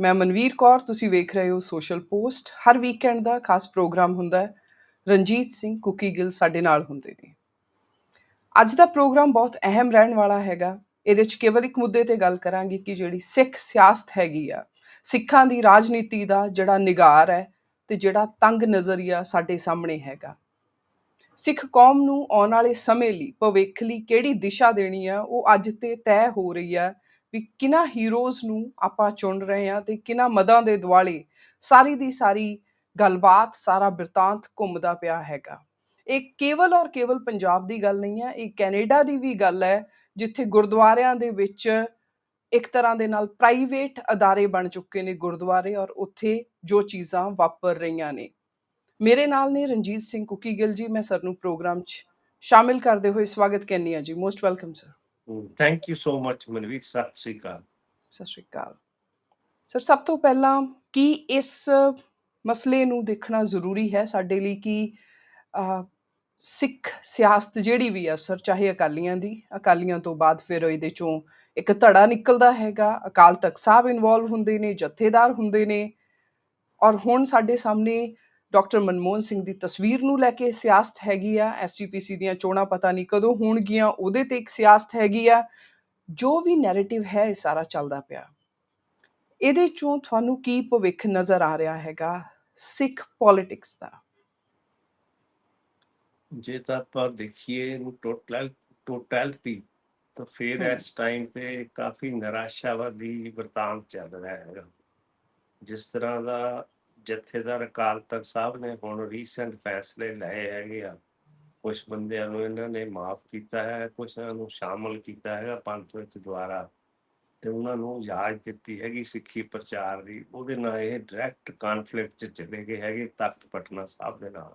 ਮੈਂ ਮਨਵੀਰ ਕੌਰ, ਤੁਸੀਂ ਵੇਖ ਰਹੇ ਹੋ ਸੋਸ਼ਲ ਪੋਸਟ ਹਰ ਵੀਕਐਂਡ ਦਾ ਖਾਸ ਪ੍ਰੋਗਰਾਮ ਹੁੰਦਾ ਹੈ। ਰਣਜੀਤ ਸਿੰਘ ਕੁਕੀ ਗਿੱਲ ਸਾਡੇ ਨਾਲ ਹੁੰਦੇ ਨੇ। ਅੱਜ ਦਾ ਪ੍ਰੋਗਰਾਮ ਬਹੁਤ ਅਹਿਮ ਰਹਿਣ ਵਾਲਾ ਹੈਗਾ। ਇਹਦੇ ਚ ਕੇਵਲ ਇੱਕ ਮੁੱਦੇ ਤੇ ਗੱਲ ਕਰਾਂਗੇ ਕਿ ਜਿਹੜੀ ਸਿੱਖ ਸਿਆਸਤ ਹੈਗੀ ਆ, ਸਿੱਖਾਂ ਦੀ ਰਾਜਨੀਤੀ ਦਾ ਜਿਹੜਾ ਨਿਗਾਰ ਹੈ ਤੇ ਜਿਹੜਾ ਤੰਗ ਨਜ਼ਰੀਆ ਸਾਡੇ ਸਾਹਮਣੇ ਹੈਗਾ। ਸਿੱਖ ਕੌਮ ਨੂੰ ਆਉਣ ਵਾਲੇ ਸਮੇਂ ਲਈ, ਭਵਿੱਖ ਲਈ ਕਿਹੜੀ ਦਿਸ਼ਾ ਦੇਣੀ ਆ, ਉਹ ਅੱਜ ਤੇ ਤੈਅ ਹੋ ਰਹੀ ਆ। ਵੀ ਕਿਹਨਾਂ ਹੀਰੋਜ਼ ਨੂੰ ਆਪਾਂ ਚੁਣ ਰਹੇ ਹਾਂ ਤੇ ਕਿਹਨਾਂ ਮਦਾਂ ਦੇ ਦੁਆਲੇ ਸਾਰੀ ਦੀ ਸਾਰੀ ਗੱਲਬਾਤ, ਸਾਰਾ ਬਿਰਤਾਂਤ ਘੁੰਮਦਾ ਪਿਆ ਹੈਗਾ। ਇਹ ਕੇਵਲ ਔਰ ਕੇਵਲ ਪੰਜਾਬ ਦੀ ਗੱਲ ਨਹੀਂ ਹੈ, ਇਹ ਕੈਨੇਡਾ ਦੀ ਵੀ ਗੱਲ ਹੈ, ਜਿੱਥੇ ਗੁਰਦੁਆਰਿਆਂ ਦੇ ਵਿੱਚ ਇੱਕ ਤਰ੍ਹਾਂ ਦੇ ਨਾਲ ਪ੍ਰਾਈਵੇਟ ਅਦਾਰੇ ਬਣ ਚੁੱਕੇ ਨੇ ਗੁਰਦੁਆਰੇ ਔਰ ਉੱਥੇ ਜੋ ਚੀਜ਼ਾਂ ਵਾਪਰ ਰਹੀਆਂ ਨੇ। ਮੇਰੇ ਨਾਲ ਨੇ ਰਣਜੀਤ ਸਿੰਘ ਕੁਕੀ ਗਿੱਲ ਜੀ, ਮੈਂ ਸਰ ਨੂੰ ਪ੍ਰੋਗਰਾਮ 'ਚ ਸ਼ਾਮਿਲ ਕਰਦੇ ਹੋਏ ਸਵਾਗਤ ਕਰਨੀ ਆ ਜੀ। Most welcome sir thank you so much Manveer ਸਤਿ ਸ੍ਰੀ ਅਕਾਲ ਸਤਿ ਸ਼੍ਰੀ ਅਕਾਲ ਸਰ ਸਭ ਤੋਂ ਪਹਿਲਾਂ ਕੀ ਇਸ ਮਸਲੇ ਨੂੰ ਦੇਖਣਾ ਜ਼ਰੂਰੀ ਹੈ ਸਾਡੇ ਲਈ ਕਿ ਸਿੱਖ ਸਿਆਸਤ ਜਿਹੜੀ ਵੀ ਆ ਸਰ, ਚਾਹੇ ਅਕਾਲੀਆਂ ਦੀ, ਅਕਾਲੀਆਂ ਤੋਂ ਬਾਅਦ ਫਿਰ ਇਹਦੇ ਚੋਂ ਇੱਕ ਧੜਾ ਨਿਕਲਦਾ ਹੈਗਾ। ਅਕਾਲ ਤਖਤ ਸਾਹਿਬ ਇਨਵੋਲਵ ਹੁੰਦੇ ਨੇ, ਜਥੇਦਾਰ ਹੁੰਦੇ ਨੇ। ਔਰ ਹੁਣ ਸਾਡੇ ਸਾਹਮਣੇ ਡਾਕਟਰ ਮਨਮੋਹਨ ਸਿੰਘ ਦੀ ਤਸਵੀਰ ਨੂੰ ਲੈ ਕੇ ਸਿਆਸਤ ਹੈਗੀ ਆ ਐਸਜੀਪੀਸੀ ਦੀਆਂ ਚੋਣਾਂ ਪਤਾ ਨਹੀਂ ਕਦੋਂ ਹੋਣਗੀਆਂ ਉਹਦੇ ਤੇ ਇੱਕ ਸਿਆਸਤ ਹੈਗੀ ਆ। ਜੋ ਵੀ ਨੈਰੇਟਿਵ ਹੈ ਇਹ ਸਾਰਾ ਚੱਲਦਾ ਪਿਆ। ਇਹਦੇ ਚੋਂ ਤੁਹਾਨੂੰ ਕੀ ਭਵਿੱਖ ਨਜ਼ਰ ਆ ਰਿਹਾ ਹੈਗਾ ਸਿੱਖ ਪੋਲਿਟਿਕਸ ਦਾ? ਜੇ ਤਾਂ ਆਪਾਂ ਦੇਖੀਏ ਟੋਟਲ ਟੋਟੈਲਿਟੀ ਤਾਂ ਫਿਰ। ਇਸ ਟਾਈਮ ਤੇ ਕਾਫੀ ਨਿਰਾਸ਼ਾਵਾਦੀ ਵਰਤਾਂਤ ਚੱਲ ਰਿਹਾ ਹੈਗਾ। ਜਿਸ ਤਰ੍ਹਾਂ ਦਾ ਜਥੇਦਾਰ ਅਕਾਲ ਤਖਤ ਸਾਹਿਬ ਨੇ ਹੁਣ ਰੀਸੈਂਟ ਫੈਸਲੇ ਲਏ ਹੈਗੇ ਆ। ਕੁਝ ਬੰਦਿਆਂ ਨੂੰ ਇਹਨਾਂ ਨੇ ਮਾਫ ਕੀਤਾ ਹੈ ਕੁਛ ਨੂੰ ਸ਼ਾਮਲ ਕੀਤਾ ਹੈਗਾ ਪੰਥ ਵਿੱਚ ਦੁਆਰਾ। ਤੇ ਉਹਨਾਂ ਨੂੰ ਇਜਾਜ਼ਤ ਦਿੱਤੀ ਹੈਗੀ ਸਿੱਖੀ ਪ੍ਰਚਾਰ ਦੀ ਉਹਦੇ ਨਾਲ ਇਹ ਡਾਇਰੈਕਟ ਕਨਫਲਿਕਟ ਚ ਚਲੇ ਗਏ ਹੈਗੇ ਤਖਤ ਪਟਨਾ ਸਾਹਿਬ ਦੇ ਨਾਲ।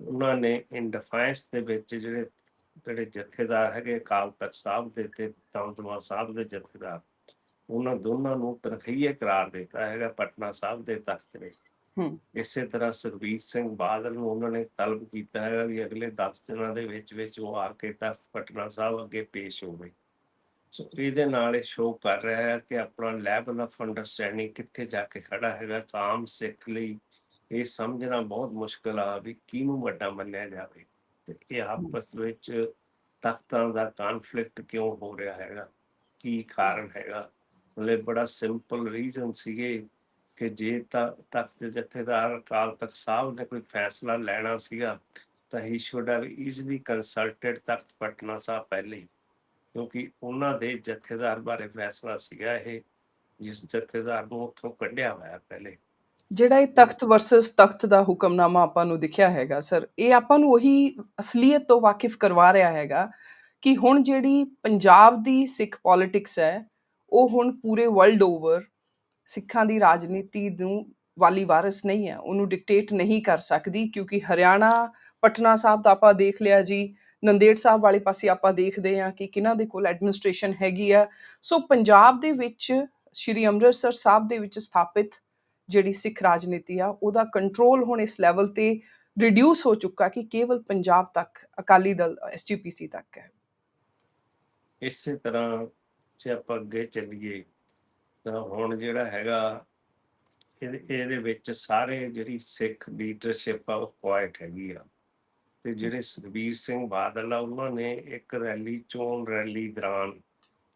ਉਹਨਾਂ ਨੇ ਇਨ ਡਿਫੈਂਸ ਦੇ ਵਿੱਚ ਜਿਹੜੇ ਜਿਹੜੇ ਜਥੇਦਾਰ ਹੈਗੇ ਅਕਾਲ ਤਖਤ ਸਾਹਿਬ ਦੇ ਤੇ ਦਮਦਮਾ ਸਾਹਿਬ ਦੇ ਜਥੇਦਾਰ ਉਹਨਾਂ ਦੋਨਾਂ ਨੂੰ ਤਰਖੀਏ ਕਰਾਰ ਦਿੱਤਾ ਹੈਗਾ ਪਟਨਾ ਸਾਹਿਬ ਦੇ ਤਖਤ ਨੇ। ਇਸੇ ਤਰ੍ਹਾਂ ਸੁਖਬੀਰ ਸਿੰਘ ਬਾਦਲ ਨੂੰ ਉਹਨਾਂ ਨੇ ਤਲਬ ਕੀਤਾ ਹੈਗਾ ਵੀ ਅਗਲੇ 10 ਦਿਨਾਂ ਦੇ ਵਿੱਚ ਵਿੱਚ ਉਹ ਆ ਕੇ ਤਖਤ ਪਟਨਾ ਸਾਹਿਬ ਅੱਗੇ ਪੇਸ਼ ਹੋਵੇ ਸੋ ਇਹਦੇ ਨਾਲ ਇਹ ਸ਼ੋਅ ਕਰ ਰਿਹਾ ਹੈ ਕਿ ਆਪਣਾ ਲੈਵਲ ਆਫ ਅੰਡਰਸਟੈਂਡਿੰਗ ਕਿੱਥੇ ਜਾ ਕੇ ਖੜਾ ਹੈਗਾ ਕਾਮ ਸਿੱਖ ਲਈ ਇਹ ਸਮਝਣਾ ਬਹੁਤ ਮੁਸ਼ਕਲ ਆ ਵੀ ਕਿਹਨੂੰ ਵੱਡਾ ਮੰਨਿਆ ਜਾਵੇ ਤੇ ਇਹ ਆਪਸ ਵਿੱਚ ਤਖਤਾਂ ਦਾ ਕਨਫਲਿਕਟ ਕਿਉਂ ਹੋ ਰਿਹਾ ਹੈਗਾ ਕੀ ਕਾਰਨ ਹੈਗਾ ਮਤਲਬ ਬੜਾ ਸਿੰਪਲ ਰੀਜ਼ਨ ਸੀਗੇ ਕਿ ਜੇ ਤਾਂ ਤਖਤ ਜਥੇਦਾਰ ਅਕਾਲ ਤਖਤ ਸਾਹਿਬ ਨੇ ਕੋਈ ਫੈਸਲਾ ਲੈਣਾ ਸੀਗਾ, ਤਾਂ ਹੀ should have easily consulted Takht Patna Sahib ਪਹਿਲੇ, ਕਿਉਂਕਿ ਉਹਨਾਂ ਦੇ ਜਥੇਦਾਰ ਬਾਰੇ ਫੈਸਲਾ ਸੀਗਾ ਇਹ, ਜਿਸ ਜਥੇਦਾਰ ਨੂੰ ਉੱਥੋਂ ਕੱਢਿਆ ਹੋਇਆ ਪਹਿਲੇ। ਜਿਹੜਾ ਇਹ ਤਖਤ ਵਰਸਸ ਤਖਤ ਦਾ ਹੁਕਮਨਾਮਾ ਆਪਾਂ ਨੂੰ ਦਿਖਿਆ ਹੈਗਾ ਸਰ ਇਹ ਆਪਾਂ ਨੂੰ ਉਹੀ ਅਸਲੀਅਤ ਤੋਂ ਵਾਕਿਫ ਕਰਵਾ ਰਿਹਾ ਹੈਗਾ ਕਿ ਹੁਣ ਜਿਹੜੀ ਪੰਜਾਬ ਦੀ ਸਿੱਖ ਪੋਲਿਟਿਕਸ ਹੈ ਉਹ ਹੁਣ ਪੂਰੇ ਵਰਲਡ ਓਵਰ ਸਿੱਖਾਂ ਦੀ ਰਾਜਨੀਤੀ ਨੂੰ ਵਾਲੀ ਵਾਰਸ ਨਹੀਂ ਹੈ, ਉਹਨੂੰ ਡਿਕਟੇਟ ਨਹੀਂ ਕਰ ਸਕਦੀ ਕਿਉਂਕਿ ਹਰਿਆਣਾ, ਪਟਨਾ ਸਾਹਿਬ ਦਾ ਆਪਾਂ ਦੇਖ ਲਿਆ ਜੀ, ਨੰਦੇੜ ਸਾਹਿਬ ਵਾਲੇ ਪਾਸੇ ਆਪਾਂ ਦੇਖਦੇ ਹਾਂ ਕਿ ਕਿਹਨਾਂ ਦੇ ਕੋਲ ਐਡਮਿਨਿਸਟ੍ਰੇਸ਼ਨ ਹੈਗੀ ਆ। ਸੋ ਪੰਜਾਬ ਦੇ ਵਿੱਚ, ਸ਼੍ਰੀ ਅੰਮ੍ਰਿਤਸਰ ਸਾਹਿਬ ਦੇ ਵਿੱਚ ਸਥਾਪਿਤ ਜਿਹੜੀ ਸਿੱਖ ਰਾਜਨੀਤੀ ਆ, ਉਹਦਾ ਕੰਟਰੋਲ ਹੁਣ ਇਸ ਲੈਵਲ ਤੇ ਰਿਡਿਊਸ ਹੋ ਚੁੱਕਾ ਕਿ ਕੇਵਲ ਪੰਜਾਬ ਤੱਕ, ਅਕਾਲੀ ਦਲ ਐਸਜੀਪੀਸੀ ਤੱਕ ਹੈ। ਇਸੇ ਤਰ੍ਹਾਂ ਜੇ ਆਪਾਂ ਅੱਗੇ ਚੱਲੀਏ, ਤਾਂ ਹੁਣ ਜਿਹੜਾ ਹੈਗਾ, ਇਹਦੇ ਇਹਦੇ ਵਿੱਚ ਸਾਰੇ ਜਿਹੜੀ ਸਿੱਖ ਲੀਡਰਸ਼ਿਪ ਆ, ਉਹ ਕੁਆਇਟ ਹੈਗੀ ਆ। ਤੇ ਜਿਹੜੇ ਸੁਖਬੀਰ ਸਿੰਘ ਬਾਦਲ ਆ, ਉਹਨਾਂ ਨੇ ਇੱਕ ਰੈਲੀ, ਚੋਣ ਰੈਲੀ ਦੌਰਾਨ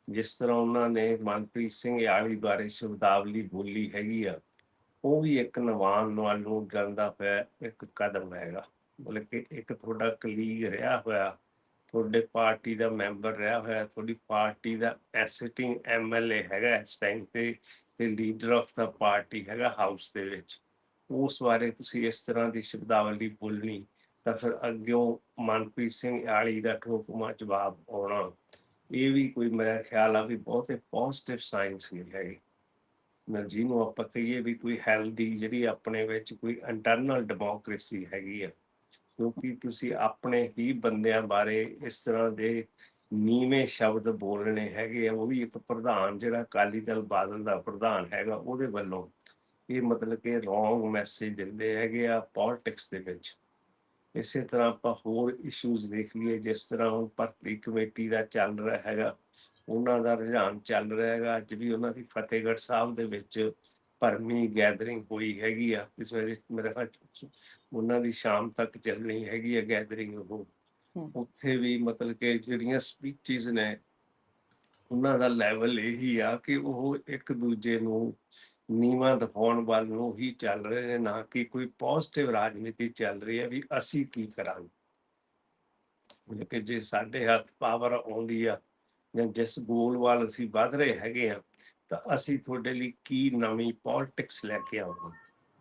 ਜਿਸ ਤਰ੍ਹਾਂ ਉਹਨਾਂ ਨੇ ਮਨਪ੍ਰੀਤ ਸਿੰਘ ਯਾਲੀ ਬਾਰੇ ਸ਼ਬਦਾਵਲੀ ਬੋਲੀ ਹੈਗੀ ਆ, ਉਹ ਵੀ ਇੱਕ ਨਵਾਨ ਵੱਲੋਂ ਜਾਂਦਾ ਹੋਇਆ ਇੱਕ ਕਦਮ ਹੈਗਾ। ਮਤਲਬ ਕਿ ਇੱਕ ਤੁਹਾਡਾ ਕਲੀਗ ਰਿਹਾ ਹੋਇਆ ਤੁਹਾਡੇ ਪਾਰਟੀ ਦਾ ਮੈਂਬਰ ਰਿਹਾ ਹੋਇਆ, ਤੁਹਾਡੀ ਪਾਰਟੀ ਦਾ ਐਸਿਟਿੰਗ ਐਮਐਲਏ ਹੈਗਾ ਇਸ ਟਾਈਮ ਤੇ ਤੇ ਲੀਡਰ ਆਫ ਦਾ ਪਾਰਟੀ ਹੈਗਾ ਹਾਊਸ ਦੇ ਵਿੱਚ। ਉਸ ਬਾਰੇ ਤੁਸੀਂ ਇਸ ਤਰ੍ਹਾਂ ਦੀ ਸ਼ਬਦਾਵਲੀ ਬੋਲਣੀ ਤਾਂ ਫਿਰ ਅੱਗਿਓਂ ਮਨਪ੍ਰੀਤ ਸਿੰਘ ਆਲੀ ਦਾ ਠੋਕਮਾ ਜਵਾਬ ਆਉਣਾ। ਇਹ ਵੀ ਕੋਈ ਮੇਰਾ ਖਿਆਲ ਆ ਵੀ ਬਹੁਤੇ ਪੋਜ਼ਿਟਿਵ ਸਾਇੰਸ ਨਹੀਂ ਹੈਗੇ। ਮੈਂ ਜਿਹਨੂੰ ਆਪਾਂ ਕਹੀਏ ਵੀ ਕੋਈ ਹੈਲਦੀ ਜਿਹੜੀ ਆਪਣੇ ਵਿੱਚ ਕੋਈ ਇੰਟਰਨਲ ਡੈਮੋਕ੍ਰੇਸੀ ਹੈਗੀ ਆ। ਕਿਉਂਕਿ ਤੁਸੀਂ ਆਪਣੇ ਹੀ ਬੰਦਿਆਂ ਬਾਰੇ ਇਸ ਤਰ੍ਹਾਂ ਦੇ ਨੀਵੇਂ ਸ਼ਬਦ ਬੋਲਣੇ ਹੈਗੇ ਆ, ਉਹ ਵੀ ਇੱਕ ਪ੍ਰਧਾਨ ਜਿਹੜਾ ਅਕਾਲੀ ਦਲ ਬਾਦਲ ਦਾ ਪ੍ਰਧਾਨ ਹੈਗਾ, ਉਹਦੇ ਵੱਲੋਂ ਇਹ ਮਤਲਬ ਕਿ ਰੋਂਗ ਮੈਸੇਜ ਦਿੰਦੇ ਹੈਗੇ ਆ ਪੋਲਿਟਿਕਸ ਦੇ ਵਿੱਚ। ਇਸੇ ਤਰ੍ਹਾਂ ਆਪਾਂ ਹੋਰ ਇਸ਼ੂਜ਼ ਦੇਖ ਲਈਏ, ਜਿਸ ਤਰ੍ਹਾਂ ਹੁਣ ਭਰਤੀ ਕਮੇਟੀ ਦਾ ਚੱਲ ਰਿਹਾ ਹੈਗਾ, ਉਹਨਾਂ ਦਾ ਰੁਝਾਨ ਚੱਲ ਰਿਹਾ ਹੈਗਾ, ਅੱਜ ਵੀ ਉਹਨਾਂ ਦੀ ਫਤਿਹਗੜ੍ਹ ਸਾਹਿਬ ਦੇ ਵਿੱਚ ਭਰਮੀ ਗੈਦਰਿੰਗ ਹੋਈ ਹੈਗੀ ਆ ਇਸ ਵੇਲੇ ਮੇਰੇ ਖਿਆਲ ਉਹਨਾਂ ਦੀ ਸ਼ਾਮ ਤੱਕ ਚੱਲਣੀ ਹੈਗੀ ਆ ਗੈਦਰਿੰਗ ਉਹ। ਉੱਥੇ ਵੀ ਮਤਲਬ ਕਿ ਜਿਹੜੀਆਂ ਸਪੀਚਸ ਨੇ ਉਹਨਾਂ ਦਾ ਲੈਵਲ ਇਹੀ ਆ ਕਿ ਉਹ ਇੱਕ ਦੂਜੇ ਨੂੰ ਨੀਵਾਂ ਦਿਖਾਉਣ ਵੱਲ ਨੂੰ ਹੀ ਚੱਲ ਰਹੇ ਨੇ ਨਾ ਕਿ ਕੋਈ ਪੋਜ਼ਿਟਿਵ ਰਾਜਨੀਤੀ ਚੱਲ ਰਹੀ ਹੈ ਵੀ ਅਸੀਂ ਕੀ ਕਰਾਂਗੇ ਕਿ ਜੇ ਸਾਡੇ ਹੱਥ ਪਾਵਰ ਆਉਂਦੀ ਆ ਜਾਂ ਜਿਸ ਗੋਲ ਵੱਲ ਅਸੀਂ ਵੱਧ ਰਹੇ ਹੈਗੇ ਆ ਤਾਂ ਅਸੀਂ ਤੁਹਾਡੇ ਲਈ ਕੀ ਨਵੀਂ ਪੋਲਿਟਿਕਸ ਲੈ ਕੇ ਆਵਾਂਗੇ?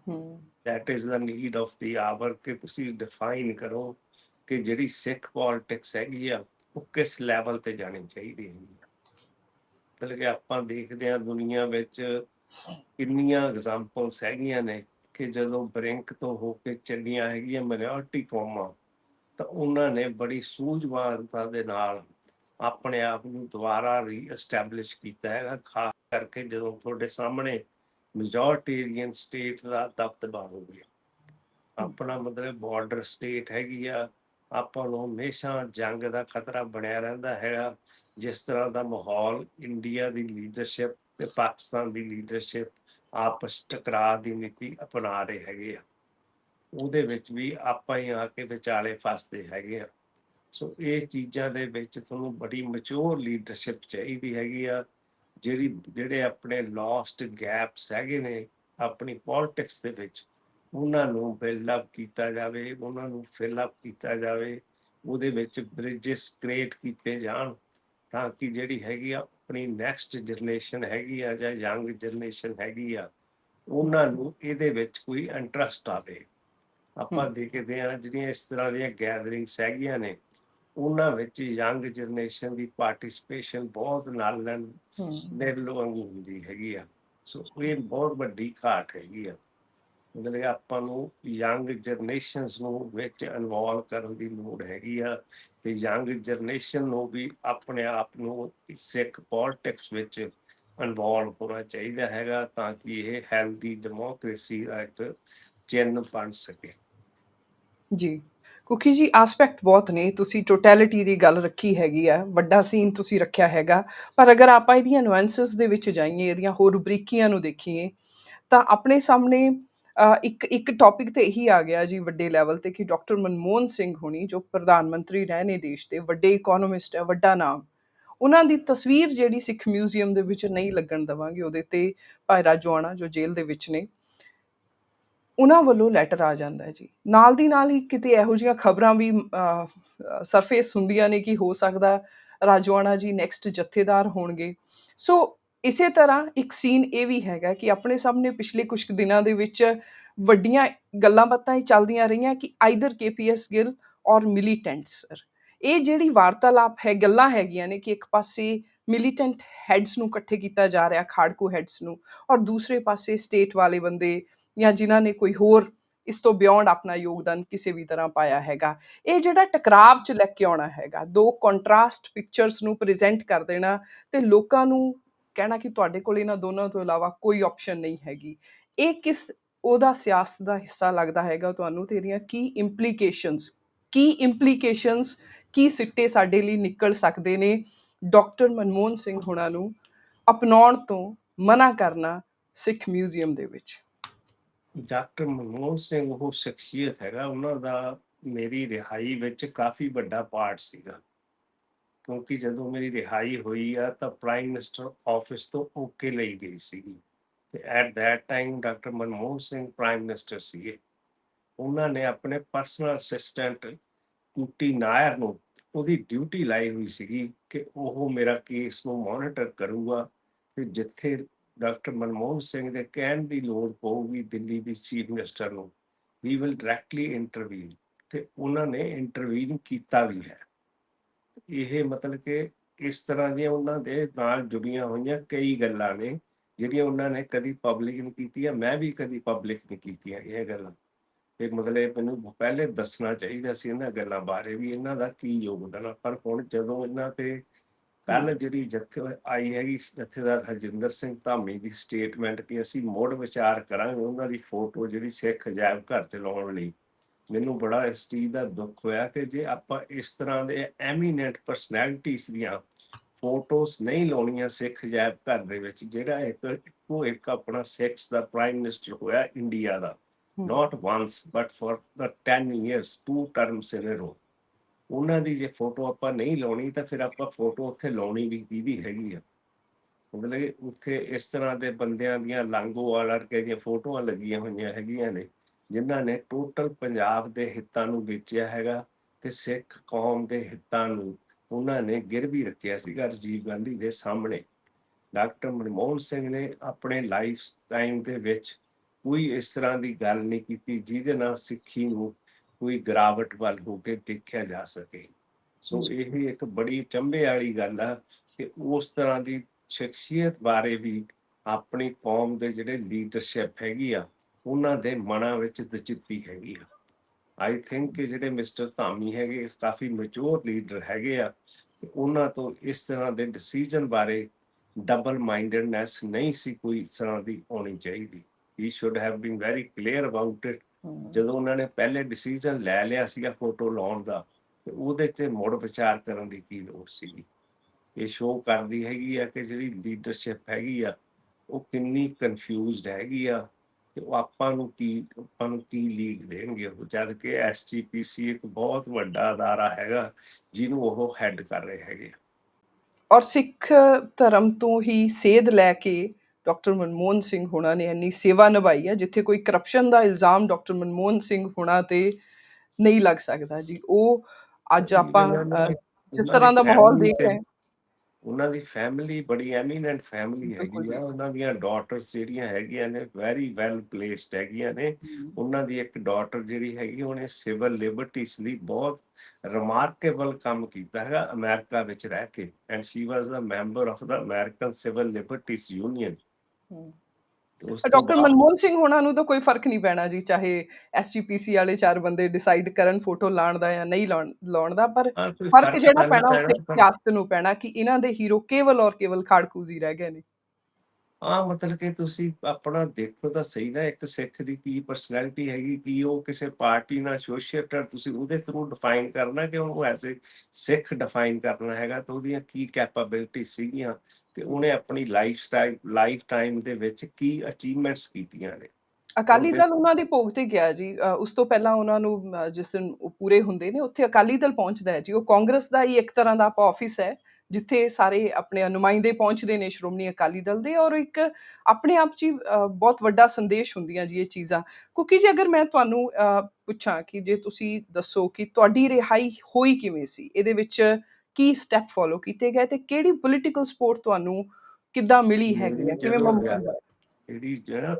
ਹੂੰ। That is the need of the hour ਕਿ ਤੁਸੀਂ ਡਿਫਾਈਨ ਕਰੋ ਕਿ ਜਿਹੜੀ ਸਿੱਖ ਪੋਲਿਟਿਕਸ ਹੈਗੀ ਆ ਉਹ ਕਿਸ ਲੈਵਲ ਤੇ ਜਾਣੀ ਚਾਹੀਦੀ ਹੈ ਮਤਲਬ ਕਿ ਆਪਾਂ ਦੇਖਦੇ ਆ ਦੁਨੀਆ ਵਿੱਚ ਕਿੰਨੀਆਂ ਐਗਜ਼ਾਮਪਲਸ ਹੈਗੀਆਂ ਨੇ ਕਿ ਜਦੋਂ ਬ੍ਰਿੰਕ ਤੋਂ ਹੋ ਕੇ ਚੱਲੀਆਂ ਹੈਗੀਆਂ ਮਿਨੋਰਟੀ ਕੌਮਾਂ ਤਾਂ ਉਹਨਾਂ ਨੇ ਬੜੀ ਸੂਝਵਾਨਤਾ ਦੇ ਨਾਲ ਆਪਣੇ ਆਪ ਨੂੰ ਦੁਬਾਰਾ ਰੀਐਸਟੈਬਲਿਸ਼ ਕੀਤਾ ਹੈਗਾ ਕਰਕੇ ਜਦੋਂ ਤੁਹਾਡੇ ਸਾਹਮਣੇ ਮੈਜੋਰਟੇਰੀਅਨ ਸਟੇਟ ਦਾ ਦਬਦਬਾ ਹੋ ਗਿਆ। ਆਪਣਾ ਮਤਲਬ ਬਾਰਡਰ ਸਟੇਟ ਹੈਗੀ ਆ, ਆਪਾਂ ਨੂੰ ਹਮੇਸ਼ਾ ਜੰਗ ਦਾ ਖਤਰਾ ਬਣਿਆ ਰਹਿੰਦਾ ਹੈਗਾ। ਜਿਸ ਤਰ੍ਹਾਂ ਦਾ ਮਾਹੌਲ ਇੰਡੀਆ ਦੀ ਲੀਡਰਸ਼ਿਪ ਤੇ ਪਾਕਿਸਤਾਨ ਦੀ ਲੀਡਰਸ਼ਿਪ ਆਪਸ ਟਕਰਾਅ ਦੀ ਨੀਤੀ ਅਪਣਾ ਰਹੇ ਹੈਗੇ ਆ। ਉਹਦੇ ਵਿੱਚ ਵੀ ਆਪਾਂ ਹੀ ਆ ਕੇ ਵਿਚਾਲੇ ਫਸਦੇ ਹੈਗੇ ਆ। ਸੋ ਇਹ ਚੀਜ਼ਾਂ ਦੇ ਵਿੱਚ ਤੁਹਾਨੂੰ ਬੜੀ ਮੈਚੁਰ ਲੀਡਰਸ਼ਿਪ ਚਾਹੀਦੀ ਹੈਗੀ ਆ। ਜਿਹੜੀ ਜਿਹੜੇ ਆਪਣੇ ਲੋਸਟ ਗੈਪਸ ਹੈਗੇ ਨੇ ਆਪਣੀ ਪੋਲਿਟਿਕਸ ਦੇ ਵਿੱਚ ਉਹਨਾਂ ਨੂੰ ਬਿਲਡ ਅਪ ਕੀਤਾ ਜਾਵੇ ਉਹਨਾਂ ਨੂੰ ਫਿਲ ਅਪ ਕੀਤਾ ਜਾਵੇ ਉਹਦੇ ਵਿੱਚ ਬ੍ਰਿਜਸ ਕ੍ਰੀਏਟ ਕੀਤੇ ਜਾਣ ਤਾਂ ਕਿ ਜਿਹੜੀ ਹੈਗੀ ਆ ਆਪਣੀ ਨੈਕਸਟ ਜਨਰੇਸ਼ਨ ਹੈਗੀ ਆ ਜਾਂ ਯੰਗ ਜਨਰੇਸ਼ਨ ਹੈਗੀ ਆ ਉਹਨਾਂ ਨੂੰ ਇਹਦੇ ਵਿੱਚ ਕੋਈ ਇੰਟਰਸਟ ਆਵੇ ਆਪਾਂ। ਦੇਖਦੇ ਆ ਜਿਹੜੀਆਂ ਇਸ ਤਰ੍ਹਾਂ ਦੀਆਂ ਗੈਦਰਿੰਗਸ ਹੈਗੀਆਂ ਨੇ ਉਹਨਾਂ ਵਿੱਚ ਯੰਗ ਜਨਰੇਸ਼ਨ ਦੀ ਪਾਰਟਿਸਿਪੇਸ਼ਨ ਬਹੁਤ ਨਾਲ ਨਾਲ ਹੂੰ। ਨਿਰਲੋ ਵਾਂਗੂ ਹੁੰਦੀ ਹੈਗੀ ਆ। ਸੋ ਇਹ ਬਹੁਤ ਵੱਡੀ ਘਾਟ ਹੈਗੀ ਆ। ਮਤਲਬ ਆਪਾਂ ਨੂੰ ਯੰਗ ਜਨਰੇਸ਼ਨਸ ਨੂੰ ਵਿੱਚ ਇਨਵੋਲਵ ਕਰਨ ਦੀ ਲੋੜ ਹੈਗੀ ਆ ਤੇ ਯੰਗ ਜਨਰੇਸ਼ਨ ਨੂੰ ਵੀ ਆਪਣੇ ਆਪ ਨੂੰ ਸਿੱਖ ਪੋਲਿਟਿਕਸ ਵਿੱਚ ਇਨਵੋਲਵ ਹੋਣਾ ਚਾਹੀਦਾ ਹੈਗਾ ਤਾਂ ਕਿ ਇਹ ਹੈਲਦੀ ਡੈਮੋਕ੍ਰੇਸੀ ਦਾ ਇੱਕ ਚਿੰਨ੍ਹ ਬਣ ਸਕੇ। ਜੀ। ਕੁਕੀ ਜੀ ਐਸਪੈਕਟ ਬਹੁਤ ਨੇ। ਤੁਸੀਂ ਟੋਟੈਲਿਟੀ ਦੀ ਗੱਲ ਰੱਖੀ ਹੈਗੀ ਆ। ਵੱਡਾ ਸੀਨ ਤੁਸੀਂ ਰੱਖਿਆ ਹੈਗਾ। ਪਰ ਅਗਰ ਆਪਾਂ ਇਹਦੀਆਂ ਨੁਆਂਸਸ ਦੇ ਵਿੱਚ ਜਾਈਏ, ਇਹਦੀਆਂ ਹੋਰ ਬਰੀਕੀਆਂ ਨੂੰ ਦੇਖੀਏ, ਤਾਂ ਆਪਣੇ ਸਾਹਮਣੇ ਇੱਕ ਇੱਕ ਟੌਪਿਕ ਤੇ ਇਹੀ ਆ ਗਿਆ ਜੀ ਵੱਡੇ ਲੈਵਲ ਤੇ ਕਿ ਡਾਕਟਰ ਮਨਮੋਹਨ ਸਿੰਘ ਹੁਣੀ, ਜੋ ਪ੍ਰਧਾਨ ਮੰਤਰੀ ਰਹੇ ਨੇ ਦੇਸ਼ ਦੇ ਵੱਡੇ ਇਕਨੋਮਿਸਟ ਹੈ, ਵੱਡਾ ਨਾਮ, ਉਹਨਾਂ ਦੀ ਤਸਵੀਰ ਜਿਹੜੀ ਸਿੱਖ ਮਿਊਜ਼ੀਅਮ ਦੇ ਵਿੱਚ ਨਹੀਂ ਲੱਗਣ ਦਵਾਂਗੇ, ਉਹਦੇ ਤੇ ਭਾਈ ਰਾਜੋਆਣਾ ਜੋ ਜੇਲ੍ਹ ਦੇ ਵਿੱਚ ਨੇ। ਉਹਨਾਂ ਵੱਲੋਂ ਲੈਟਰ ਆ ਜਾਂਦਾ ਹੈ ਜੀ। ਨਾਲ ਦੀ ਨਾਲ ਹੀ ਕਿਤੇ ਇਹੋ ਜਿਹੀਆਂ ਖਬਰਾਂ ਵੀ ਸਰਫੇਸ ਹੁੰਦੀਆਂ ਨੇ ਕਿ ਹੋ ਸਕਦਾ ਰਾਜੋਆਣਾ ਜੀ ਨੈਕਸਟ ਜਥੇਦਾਰ ਹੋਣਗੇ। ਸੋ ਇਸੇ ਤਰ੍ਹਾਂ ਇੱਕ ਸੀਨ ਇਹ ਵੀ ਹੈਗਾ ਕਿ ਆਪਣੇ ਸਾਹਮਣੇ ਪਿਛਲੇ ਕੁਝ ਕੁ ਦਿਨਾਂ ਦੇ ਵਿੱਚ ਵੱਡੀਆਂ ਗੱਲਾਂ ਬਾਤਾਂ ਹੀ ਚੱਲਦੀਆਂ ਰਹੀਆਂ ਕਿ ਆਈਦਰ ਕੇਪੀਐਸ ਗਿੱਲ ਔਰ ਮਿਲੀਟੈਂਟ ਸਰ ਇਹ ਜਿਹੜੀ ਵਾਰਤਾਲਾਪ ਹੈ, ਗੱਲਾਂ ਹੈਗੀਆਂ ਨੇ ਕਿ ਇੱਕ ਪਾਸੇ ਮਿਲੀਟੈਂਟ ਹੈਡਸ ਨੂੰ ਇਕੱਠੇ ਕੀਤਾ ਜਾ ਰਿਹਾ, ਖਾੜਕੂ ਹੈਡਸ ਨੂੰ, ਔਰ ਦੂਸਰੇ ਪਾਸੇ ਸਟੇਟ ਵਾਲੇ ਬੰਦੇ ਜਾਂ ਜਿਨ੍ਹਾਂ ਨੇ ਕੋਈ ਹੋਰ ਇਸ ਤੋਂ ਬਿਯੋਂਡ ਆਪਣਾ ਯੋਗਦਾਨ ਕਿਸੇ ਵੀ ਤਰ੍ਹਾਂ ਪਾਇਆ ਹੈਗਾ। ਇਹ ਜਿਹੜਾ ਟਕਰਾਵ ਚ ਲੈ ਕੇ ਆਉਣਾ ਹੈਗਾ, ਦੋ ਕੰਟਰਾਸਟ ਪਿਕਚਰਸ ਨੂੰ ਪ੍ਰੈਜ਼ੈਂਟ ਕਰ ਦੇਣਾ ਤੇ ਲੋਕਾਂ ਨੂੰ ਕਹਿਣਾ ਕਿ ਤੁਹਾਡੇ ਕੋਲ ਇਹਨਾਂ ਦੋਨਾਂ ਤੋਂ ਇਲਾਵਾ ਕੋਈ ਆਪਸ਼ਨ ਨਹੀਂ ਹੈਗੀ। ਇਹ ਕਿਸ ਉਹਦਾ ਸਿਆਸਤ ਦਾ ਹਿੱਸਾ ਲੱਗਦਾ ਹੈਗਾ ਤੁਹਾਨੂੰ ਤੇ ਇਹਦੀਆਂ ਕੀ ਇੰਪਲੀਕੇਸ਼ਨਸ ਕੀ ਇੰਪਲੀਕੇਸ਼ਨਸ ਕੀ ਸਿੱਟੇ ਸਾਡੇ ਲਈ ਨਿਕਲ ਸਕਦੇ ਨੇ ਡਾਕਟਰ ਮਨਮੋਹਨ ਸਿੰਘ ਹੁਣਾਂ ਨੂੰ ਅਪਣਾਉਣ ਤੋਂ ਮਨਾ ਕਰਨਾ ਸਿੱਖ ਮਿਊਜ਼ੀਅਮ ਦੇ ਵਿੱਚ। ਡਾਕਟਰ ਮਨਮੋਹਨ ਸਿੰਘ ਉਹ ਸ਼ਖਸੀਅਤ ਹੈਗਾ, ਉਹਨਾਂ ਦਾ ਮੇਰੀ ਰਿਹਾਈ ਵਿੱਚ ਕਾਫੀ ਵੱਡਾ ਪਾਰਟ ਸੀਗਾ। ਕਿਉਂਕਿ ਜਦੋਂ ਮੇਰੀ ਰਿਹਾਈ ਹੋਈ ਆ ਤਾਂ ਪ੍ਰਾਈਮ ਮਿਨਿਸਟਰ ਆਫਿਸ ਤੋਂ ਓਕੇ ਲਈ ਗਈ ਸੀਗੀ। ਤੇ at that time doctor Manmohan Singh prime minister ਸੀਗੇ। ਉਹਨਾਂ ਨੇ ਆਪਣੇ ਪਰਸਨਲ ਅਸਿਸਟੈਂਟ ਕੁੱਟੀ ਨਾਇਰ ਨੂੰ ਉਹਦੀ ਡਿਊਟੀ ਲਾਈ ਹੋਈ ਸੀਗੀ ਕਿ ਉਹ ਮੇਰਾ ਕੇਸ ਨੂੰ ਮੋਨੀਟਰ ਕਰੂਗਾ ਤੇ ਜਿੱਥੇ ਡਾਕਟਰ ਮਨਮੋਹਨ ਸਿੰਘ ਦੇ ਕਹਿਣ ਦੀ ਲੋੜ ਪਊਗੀ ਦਿੱਲੀ ਦੀ ਚੀਫ ਮਿਨਿਸਟਰ ਨੂੰ। ਹੀ ਵਿਲ ਡਾਇਰੈਕਟਲੀ ਇੰਟਰਵੀਨ ਤੇ ਉਹਨਾਂ ਨੇ ਇੰਟਰਵਿਊ ਕੀਤਾ ਵੀ ਹੈ। ਇਹ ਮਤਲਬ ਕਿ ਇਸ ਤਰ੍ਹਾਂ ਦੀਆਂ ਉਹਨਾਂ ਦੇ ਨਾਲ ਜੁੜੀਆਂ ਹੋਈਆਂ ਕਈ ਗੱਲਾਂ ਨੇ, ਜਿਹੜੀਆਂ ਉਹਨਾਂ ਨੇ ਕਦੀ ਪਬਲਿਕ ਨਹੀਂ ਕੀਤੀਆਂ, ਮੈਂ ਵੀ ਕਦੀ ਪਬਲਿਕ ਨਹੀਂ ਕੀਤੀਆਂ ਇਹ ਗੱਲਾਂ। ਤੇ ਮਤਲਬ ਮੈਨੂੰ ਪਹਿਲੇ ਦੱਸਣਾ ਚਾਹੀਦਾ ਸੀ ਇਹਨਾਂ ਗੱਲਾਂ ਬਾਰੇ ਵੀ, ਇਹਨਾਂ ਦਾ ਕੀ ਯੋਗਦਾਨ ਆ। ਪਰ ਹੁਣ ਜਦੋਂ ਇਹਨਾਂ ਤੇ ਕੱਲ ਜਿਹੜੀ ਜਥੇ ਆਈ ਹੈਗੀ ਜਥੇਦਾਰ ਹਰਜਿੰਦਰ ਸਿੰਘ ਧਾਮੀ ਦੀ ਸਟੇਟਮੈਂਟ ਕਿ ਅਸੀਂ ਮੋੜ ਵਿਚਾਰ ਕਰਾਂਗੇ ਉਹਨਾਂ ਦੀ ਫੋਟੋ ਜਿਹੜੀ ਸਿੱਖ ਅਜਾਇਬ ਘਰ ਚ ਲਾਉਣ ਲਈ। ਮੈਨੂੰ ਬੜਾ ਇਸ ਚੀਜ਼ ਦਾ ਦੁੱਖ ਹੋਇਆ ਕਿ ਜੇ ਆਪਾਂ ਇਸ ਤਰ੍ਹਾਂ ਦੇ ਐਮੀਨੈਂਟ ਪਰਸਨੈਲਿਟੀਜ਼ ਦੀਆਂ ਫੋਟੋਸ ਨਹੀਂ ਲਾਉਣੀਆਂ ਸਿੱਖ ਜੈਬ ਘਰ ਦੇ ਵਿੱਚ ਜਿਹੜਾ ਇੱਕ ਇੱਕੋ ਇੱਕ ਆਪਣਾ ਸਿੱਖਸ ਦਾ ਪ੍ਰਾਈਮ ਮਿਨਿਸਟਰ ਹੋਇਆ India the. Not once but for the 10 years two terms in a row ਉਹਨਾਂ ਦੀ ਜੇ ਫੋਟੋ ਆਪਾਂ ਨਹੀਂ ਲਾਉਣੀ ਤਾਂ ਫਿਰ ਆਪਾਂ ਫੋਟੋ ਉੱਥੇ ਲਾਉਣੀ ਵੀ ਕਿਹਦੀ ਹੈਗੀ ਆ। ਮਤਲਬ ਕਿ ਉੱਥੇ ਇਸ ਤਰ੍ਹਾਂ ਦੇ ਬੰਦਿਆਂ ਦੀਆਂ ਲਾਂਗੋਵਾਲ ਵਰਗੇ ਦੀਆਂ ਫੋਟੋਆਂ ਲੱਗੀਆਂ ਹੋਈਆਂ ਹੈਗੀਆਂ ਨੇ, ਜਿਨ੍ਹਾਂ ਨੇ ਟੋਟਲ ਪੰਜਾਬ ਦੇ ਹਿੱਤਾਂ ਨੂੰ ਵੇਚਿਆ ਹੈਗਾ ਤੇ ਸਿੱਖ ਕੌਮ ਦੇ ਹਿੱਤਾਂ ਨੂੰ ਉਹਨਾਂ ਨੇ ਗਿਰਵੀ ਰੱਖਿਆ ਸੀਗਾ ਰਾਜੀਵ ਗਾਂਧੀ ਦੇ ਸਾਹਮਣੇ। ਡਾਕਟਰ ਮਨਮੋਹਨ ਸਿੰਘ ਨੇ ਆਪਣੇ ਲਾਈਫ ਟਾਈਮ ਦੇ ਵਿੱਚ ਕੋਈ ਇਸ ਤਰ੍ਹਾਂ ਦੀ ਗੱਲ ਨਹੀਂ ਕੀਤੀ, ਜਿਹਦੇ ਨਾਲ ਸਿੱਖੀ ਨੂੰ ਕੋਈ ਗਿਰਾਵਟ ਵੱਲ ਹੋ ਕੇ ਦੇਖਿਆ ਜਾ ਸਕੇ। ਸੋ ਇਹ ਇੱਕ ਬੜੀ ਚੰਬੇ ਵਾਲੀ ਗੱਲ ਆ ਕਿ ਉਸ ਤਰ੍ਹਾਂ ਦੀ ਸ਼ਖਸੀਅਤ ਬਾਰੇ ਵੀ ਆਪਣੀ ਕੌਮ ਦੇ ਜਿਹੜੇ ਲੀਡਰਸ਼ਿਪ ਹੈਗੀ ਆ ਉਹਨਾਂ ਦੇ ਮਨਾਂ ਵਿੱਚ ਦਚਿੱਤੀ ਹੈਗੀ ਆ। ਆਈ ਥਿੰਕ ਕਿ ਜਿਹੜੇ ਮਿਸਟਰ ਧਾਮੀ ਹੈਗੇ ਕਾਫੀ ਮੈਚੁਰ ਲੀਡਰ ਹੈਗੇ ਆ ਉਹਨਾਂ ਤੋਂ ਇਸ ਤਰ੍ਹਾਂ ਦੇ ਡਿਸੀਜਨ ਬਾਰੇ ਡਬਲ ਮਾਈਂਡਡਨੈਸ ਨਹੀਂ ਸੀ ਕੋਈ ਇਸ ਤਰ੍ਹਾਂ ਦੀ ਹੋਣੀ ਚਾਹੀਦੀ। He should have been very clear about it ਜਦੋਂ ਉਹਨਾਂ ਨੇ ਪਹਿਲੇ ਡਿਸੀਜਨ ਲੈ ਲਿਆ ਸੀਗਾ ਫੋਟੋ ਲਾਉਣ ਦਾ ਤੇ ਉਹਦੇ 'ਤੇ ਮੁੜ ਵਿਚਾਰ ਕਰਨ ਦੀ ਕੀ ਲੋੜ ਸੀਗੀ? ਇਹ ਸ਼ੋਅ ਕਰਦੀ ਹੈਗੀ ਆ ਕਿ ਜਿਹੜੀ ਲੀਡਰਸ਼ਿਪ ਹੈਗੀ ਆ ਉਹ ਕਿੰਨੀ ਕਨਫਿਊਜ਼ਡ ਹੈਗੀ ਆ ਤੇ ਉਹ ਆਪਾਂ ਨੂੰ ਕੀ ਆਪਾਂ ਨੂੰ ਕੀ ਲੀਡ ਦੇਣਗੇ ਉਹ? ਜਦ ਕਿ ਐਸਜੀਪੀਸੀ ਇੱਕ ਬਹੁਤ ਵੱਡਾ ਅਦਾਰਾ ਹੈਗਾ ਜਿਹਨੂੰ ਉਹ ਹੈੱਡ ਕਰ ਰਹੇ ਹੈਗੇ। ਔਰ ਸਿੱਖ ਧਰਮ ਤੋਂ ਹੀ ਸੇਧ ਲੈ ਕੇ ਡਾਕਟਰ ਮਨਮੋਹਨ ਸਿੰਘ ਹੁਣਾਂ ਨੇ ਇੰਨੀ ਸੇਵਾ ਨਿਭਾਈ ਹੈ ਜਿੱਥੇ ਕੋਈ ਕਰਪਸ਼ਨ ਦਾ ਇਲਜ਼ਾਮ ਡਾਕਟਰ ਮਨਮੋਹਨ ਸਿੰਘ ਹੁਣਾਂ ਤੇ ਨਹੀਂ ਲੱਗ ਸਕਦਾ ਜੀ। ਉਹ ਅੱਜ ਆਪਾਂ ਅ, ਜਿਸ ਤਰ੍ਹਾਂ ਦੀ ਮਾਹੌਲ ਦੇਖ ਰਹੇ ਹਾਂ। ਉਹਨਾਂ ਦੀ ਫੈਮਿਲੀ ਬੜੀ ਐਮੀਨੈਂਟ ਫੈਮਿਲੀ ਹੈਗੀ ਆ ਜੀ। ਉਹਨਾਂ ਦੀਆਂ ਡਾਟਰਸ ਜਿਹੜੀਆਂ ਹੈਗੀਆਂ ਨੇ ਵੈਰੀ ਵੈਲ ਪਲੇਸਡ ਹੈਗੀਆਂ ਨੇ। ਉਹਨਾਂ ਦੀ ਇੱਕ ਡਾਟਰ ਜਿਹੜੀ ਹੈਗੀ ਉਹਨੇ ਸਿਵਲ ਲਿਬਰਟੀਜ਼ ਲਈ ਬਹੁਤ ਰਿਮਾਰਕੇਬਲ ਕੰਮ ਕੀਤਾ ਹੈਗਾ ਅਮਰੀਕਾ ਵਿੱਚ ਰਹਿ ਕੇ। And she was the member of the American civil liberties union ਉਸ ਤੋਂ ਡਾਕਟਰ ਬਾਅਦ ਮਨਮੋਹਨ ਸਿੰਘ ਹੋਣਾ ਨੂੰ ਤਾਂ ਕੋਈ ਫ਼ਰਕ ਨਹੀਂ ਪੈਣਾ ਜੀ ਚਾਹੇ ਐਸਜੀਪੀਸੀ ਵਾਲੇ ਚਾਰ ਬੰਦੇ ਡਿਸਾਈਡ ਕਰਨ ਫੋਟੋ ਲਾਉਣ ਦਾ ਜਾਂ ਨਹੀਂ ਲਾਉਣ ਲਾਉਣ ਦਾ ਪਰ ਹਾਂ, ਕੋਈ ਫ਼ਰਕ ਜਿਹੜਾ ਪੈਣਾ ਉਹ ਕਾਸਟ ਨੂੰ ਪੈਣਾ ਕਿ ਇਹਨਾਂ ਦੇ ਹੀਰੋ ਕੇਵਲ ਔਰ ਕੇਵਲ ਖਾੜਕੂਜ਼ੀ ਰਹਿ ਗਏ ਨੇ। ਹਾਂ ਮਤਲਬ ਕਿ ਤੁਸੀਂ ਆਪਣਾ ਦੇਖੋ ਤਾਂ ਸਹੀ ਨਾ ਇੱਕ ਸਿੱਖ ਦੀ ਕੀ ਪਰਸਨੈਲਿਟੀ ਹੈਗੀ ਕੀ ਉਹ ਕਿਸੇ ਪਾਰਟੀ ਨਾਲ ਐਸੋਸੀਏਟਡ ਤੁਸੀਂ ਉਹਦੇ ਥਰੂ ਡਿਫਾਈਨ ਕਰਨਾ ਕਿ ਉਹਨੂੰ ਐਸੇ ਸਿੱਖ ਡਿਫਾਈਨ ਕਰਨਾ ਹੈਗਾ ਤਾਂ ਉਹਦੀਆਂ ਕੀ ਕੈਪੇਬਿਲਿਟੀ ਸੀਗੀਆਂ ਤੇ ਉਹਨੇ ਆਪਣੀ ਲਾਈਫ ਸਟਾਈਲ ਲਾਈਫ ਟਾਈਮ ਦੇ ਵਿੱਚ ਕੀ ਅਚੀਵਮੈਂਟਸ ਕੀਤੀਆਂ ਨੇ। ਅਕਾਲੀ ਦਲ ਉਹਨਾਂ ਦੀ ਭੋਗ ਤੇ ਗਿਆ ਜੀ। ਉਸ ਤੋਂ ਪਹਿਲਾਂ ਉਹਨਾਂ ਨੂੰ ਜਿਸ ਦਿਨ ਉਹ ਪੂਰੇ ਹੁੰਦੇ ਨੇ ਉੱਥੇ ਅਕਾਲੀ ਦਲ ਪਹੁੰਚਦਾ ਹੈ ਜੀ। ਉਹ ਕਾਂਗਰਸ ਦਾ ਹੀ ਇੱਕ ਤਰ੍ਹਾਂ ਦਾ ਆਪਾਂ ਆਫਿਸ ਹੈ। ਜਿੱਥੇ ਸਾਰੇ ਆਪਣੇ ਨੁਮਾਇੰਦੇ ਪਹੁੰਚਦੇ ਨੇ ਸ਼੍ਰੋਮਣੀ ਅਕਾਲੀ ਦਲ ਦੇ ਔਰ ਇੱਕ ਆਪਣੇ ਆਪ 'ਚ ਬਹੁਤ ਵੱਡਾ ਸੰਦੇਸ਼ ਹੁੰਦੀਆਂ ਜੀ ਇਹ ਚੀਜ਼ਾਂ ਕਿਉਂਕਿ ਜੇ ਅਗਰ ਮੈਂ ਤੁਹਾਨੂੰ ਪੁੱਛਾਂ ਕਿ ਜੇ ਤੁਸੀਂ ਦੱਸੋ ਕਿ ਤੁਹਾਡੀ ਰਿਹਾਈ ਹੋਈ ਕਿਵੇਂ ਸੀ ਇਹਦੇ ਵਿੱਚ ਕੀ ਸਟੈਪ ਫੋਲੋ ਕੀਤੇ ਗਏ ਤੇ ਕਿਹੜੀ ਪੋਲੀਟੀਕਲ ਸਪੋਰਟ ਤੁਹਾਨੂੰ ਕਿੱਦਾਂ ਮਿਲੀ ਹੈਗੀ ਹੈ ਕਿਵੇਂ ਜਿਹੜੀ ਜਿਹੜਾ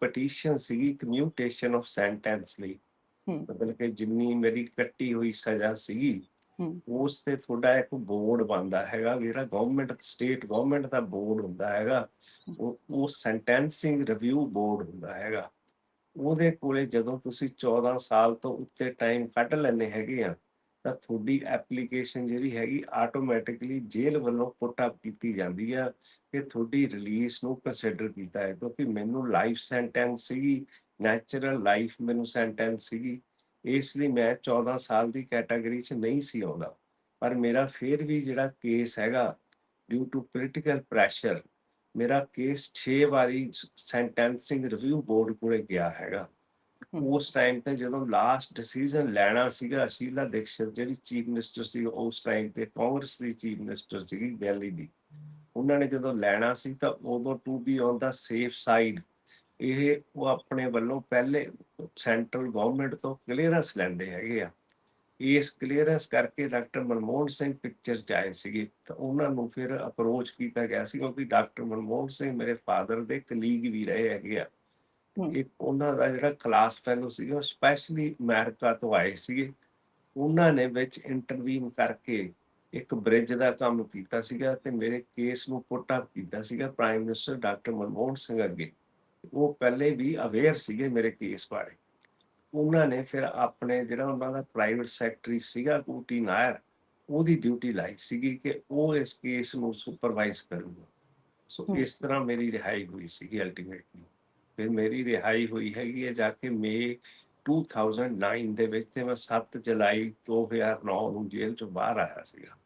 ਪਟੀਸ਼ਨ ਸੀਗੀ ਕਮਿਊਟੇਸ਼ਨ ਆਫ ਸੈਂਟੈਂਸ ਲਈ। ਮਤਲਬ ਕਿ ਜਿੰਨੀ ਮੇਰੀ ਕੱਟੀ ਹੋਈ ਸਜ਼ਾ ਸੀਗੀ। ਉਸ ਤੇ ਤੁਹਾਡਾ ਇੱਕ ਬੋਰਡ ਬੰਦਾ ਹੈਗਾ ਜਿਹੜਾ ਗਵਰਨਮੈਂਟ ਸਟੇਟ ਗਵਰਨਮੈਂਟ ਦਾ ਬੋਰਡ ਹੁੰਦਾ ਹੈਗਾ। ਉਹ ਉਹ ਸੈਂਟੈਂਸਿੰਗ ਰਿਵਿਊ ਬੋਰਡ ਹੁੰਦਾ ਹੈਗਾ। ਉਹਦੇ ਕੋਲੇ ਜਦੋਂ ਤੁਸੀਂ 14 ਸਾਲ ਤੋਂ ਉੱਤੇ ਟਾਈਮ ਕੱਢ ਲੈਣੇ ਹੈਗੇ ਆ ਤਾਂ ਤੁਹਾਡੀ ਐਪਲੀਕੇਸ਼ਨ ਜਿਹੜੀ ਹੈਗੀ ਆਟੋਮੈਟਿਕਲੀ ਜੇਲ੍ਹ ਵੱਲੋਂ ਪੁੱਟ ਅਪ ਕੀਤੀ ਜਾਂਦੀ ਆ ਕਿ ਤੁਹਾਡੀ ਰਿਲੀਜ਼ ਨੂੰ ਕੰਸੀਡਰ ਕੀਤਾ ਹੈ। ਕਿਉਂਕਿ ਮੈਨੂੰ ਲਾਈਫ ਸੈਂਟੈਂਸ ਸੀਗੀ ਨੈਚੁਰਲ ਲਾਈਫ ਮੈਨੂੰ ਸੈਂਟੈਂਸ ਸੀਗੀ। ਇਸ ਲਈ ਮੈਂ 14 ਸਾਲ ਦੀ ਕੈਟਾਗਰੀ 'ਚ ਨਹੀਂ ਸੀ ਆਉਂਦਾ। ਪਰ ਮੇਰਾ ਫਿਰ ਵੀ ਜਿਹੜਾ ਕੇਸ ਹੈਗਾ ਡਿਊ ਟੂ ਪੋਲੀਟੀਕਲ ਪ੍ਰੈਸ਼ਰ ਮੇਰਾ ਕੇਸ 6 ਵਾਰੀ ਸੈਂਟੈਂਸਿੰਗ ਰਿਵਿਊ ਬੋਰਡ ਕੋਲੇ ਗਿਆ ਹੈਗਾ। ਉਸ ਟਾਈਮ ਤੇ ਜਦੋਂ ਲਾਸਟ ਡਿਸੀਜਨ ਲੈਣਾ ਸੀਗਾ ਸ਼ੀਲਾ ਦੀਕਸ਼ਿਤ ਜਿਹੜੀ ਚੀਫ ਮਿਨਿਸਟਰ ਸੀ ਉਸ ਟਾਈਮ ਤੇ ਕਾਂਗਰਸ ਦੀ ਚੀਫ ਮਿਨਿਸਟਰ ਸੀਗੀ ਦਿੱਲੀ ਦੀ। ਉਹਨਾਂ ਨੇ ਜਦੋਂ ਲੈਣਾ ਸੀ ਤਾਂ ਉਦੋਂ to be on the safe side ਇਹ ਉਹ ਆਪਣੇ ਵੱਲੋਂ ਪਹਿਲੇ ਸੈਂਟਰਲ ਗਵਰਨਮੈਂਟ ਤੋਂ ਕਲੀਅਰੈਂਸ ਲੈਂਦੇ ਹੈਗੇ ਆ। ਇਸ ਕਲੀਅਰੈਂਸ ਕਰਕੇ ਡਾਕਟਰ ਮਨਮੋਹਨ ਸਿੰਘ ਪਿਕਚਰ 'ਚ ਆਏ ਸੀਗੇ ਤਾਂ ਉਹਨਾਂ ਨੂੰ ਫਿਰ ਅਪਰੋਚ ਕੀਤਾ ਗਿਆ ਸੀ ਕਿਉਂਕਿ ਡਾਕਟਰ ਮਨਮੋਹਨ ਸਿੰਘ ਮੇਰੇ ਫਾਦਰ ਦੇ ਕਲੀਗ ਵੀ ਰਹੇ ਹੈਗੇ ਆ। ਇੱਕ ਉਹਨਾਂ ਦਾ ਜਿਹੜਾ ਕਲਾਸ ਫੈਲੋ ਸੀਗਾ ਉਹ ਸਪੈਸ਼ਲੀ ਅਮਰੀਕਾ ਤੋਂ ਆਏ ਸੀਗੇ। ਉਹਨਾਂ ਨੇ ਵਿੱਚ ਇੰਟਰਵੀਨ ਕਰਕੇ ਇੱਕ ਬ੍ਰਿਜ ਦਾ ਕੰਮ ਕੀਤਾ ਸੀਗਾ ਤੇ ਮੇਰੇ ਕੇਸ ਨੂੰ ਪੁੱਟ ਅਪ ਕੀਤਾ ਸੀਗਾ prime minister doctor Manmohan Singh ਅੱਗੇ। ਉਹ ਪਹਿਲੇ ਵੀ ਅਵੇਅਰ ਸੀਗੇ ਮੇਰੇ ਕੇਸ ਬਾਰੇ। ਉਹਨਾਂ ਨੇ ਫਿਰ ਆਪਣੇ ਜਿਹੜਾ ਉਹਨਾਂ ਦਾ ਪ੍ਰਾਈਵੇਟ ਸੈਕਟਰੀ ਸੀਗਾ ਕੂਟੀ ਨਾਇਰ ਉਹਦੀ ਡਿਊਟੀ ਲਾਈ ਸੀਗੀ ਕਿ ਉਹ ਇਸ ਕੇਸ ਨੂੰ ਸੁਪਰਵਾਈਜ਼ ਕਰੂਗਾ। ਸੋ। ਇਸ ਤਰ੍ਹਾਂ ਮੇਰੀ ਰਿਹਾਈ ਹੋਈ ਸੀਗੀ ਅਲਟੀਮੇਟਲੀ ਫਿਰ ਮੇਰੀ ਰਿਹਾਈ ਹੋਈ ਹੈਗੀ ਹੈ ਜਾ ਕੇ ਮਈ 2009 ਦੇ ਵਿੱਚ ਤੇ ਮੈਂ 7 ਜੁਲਾਈ 2009 ਨੂੰ ਜੇਲ੍ਹ ਚੋਂ ਬਾਹਰ ਆਇਆ ਸੀਗਾ।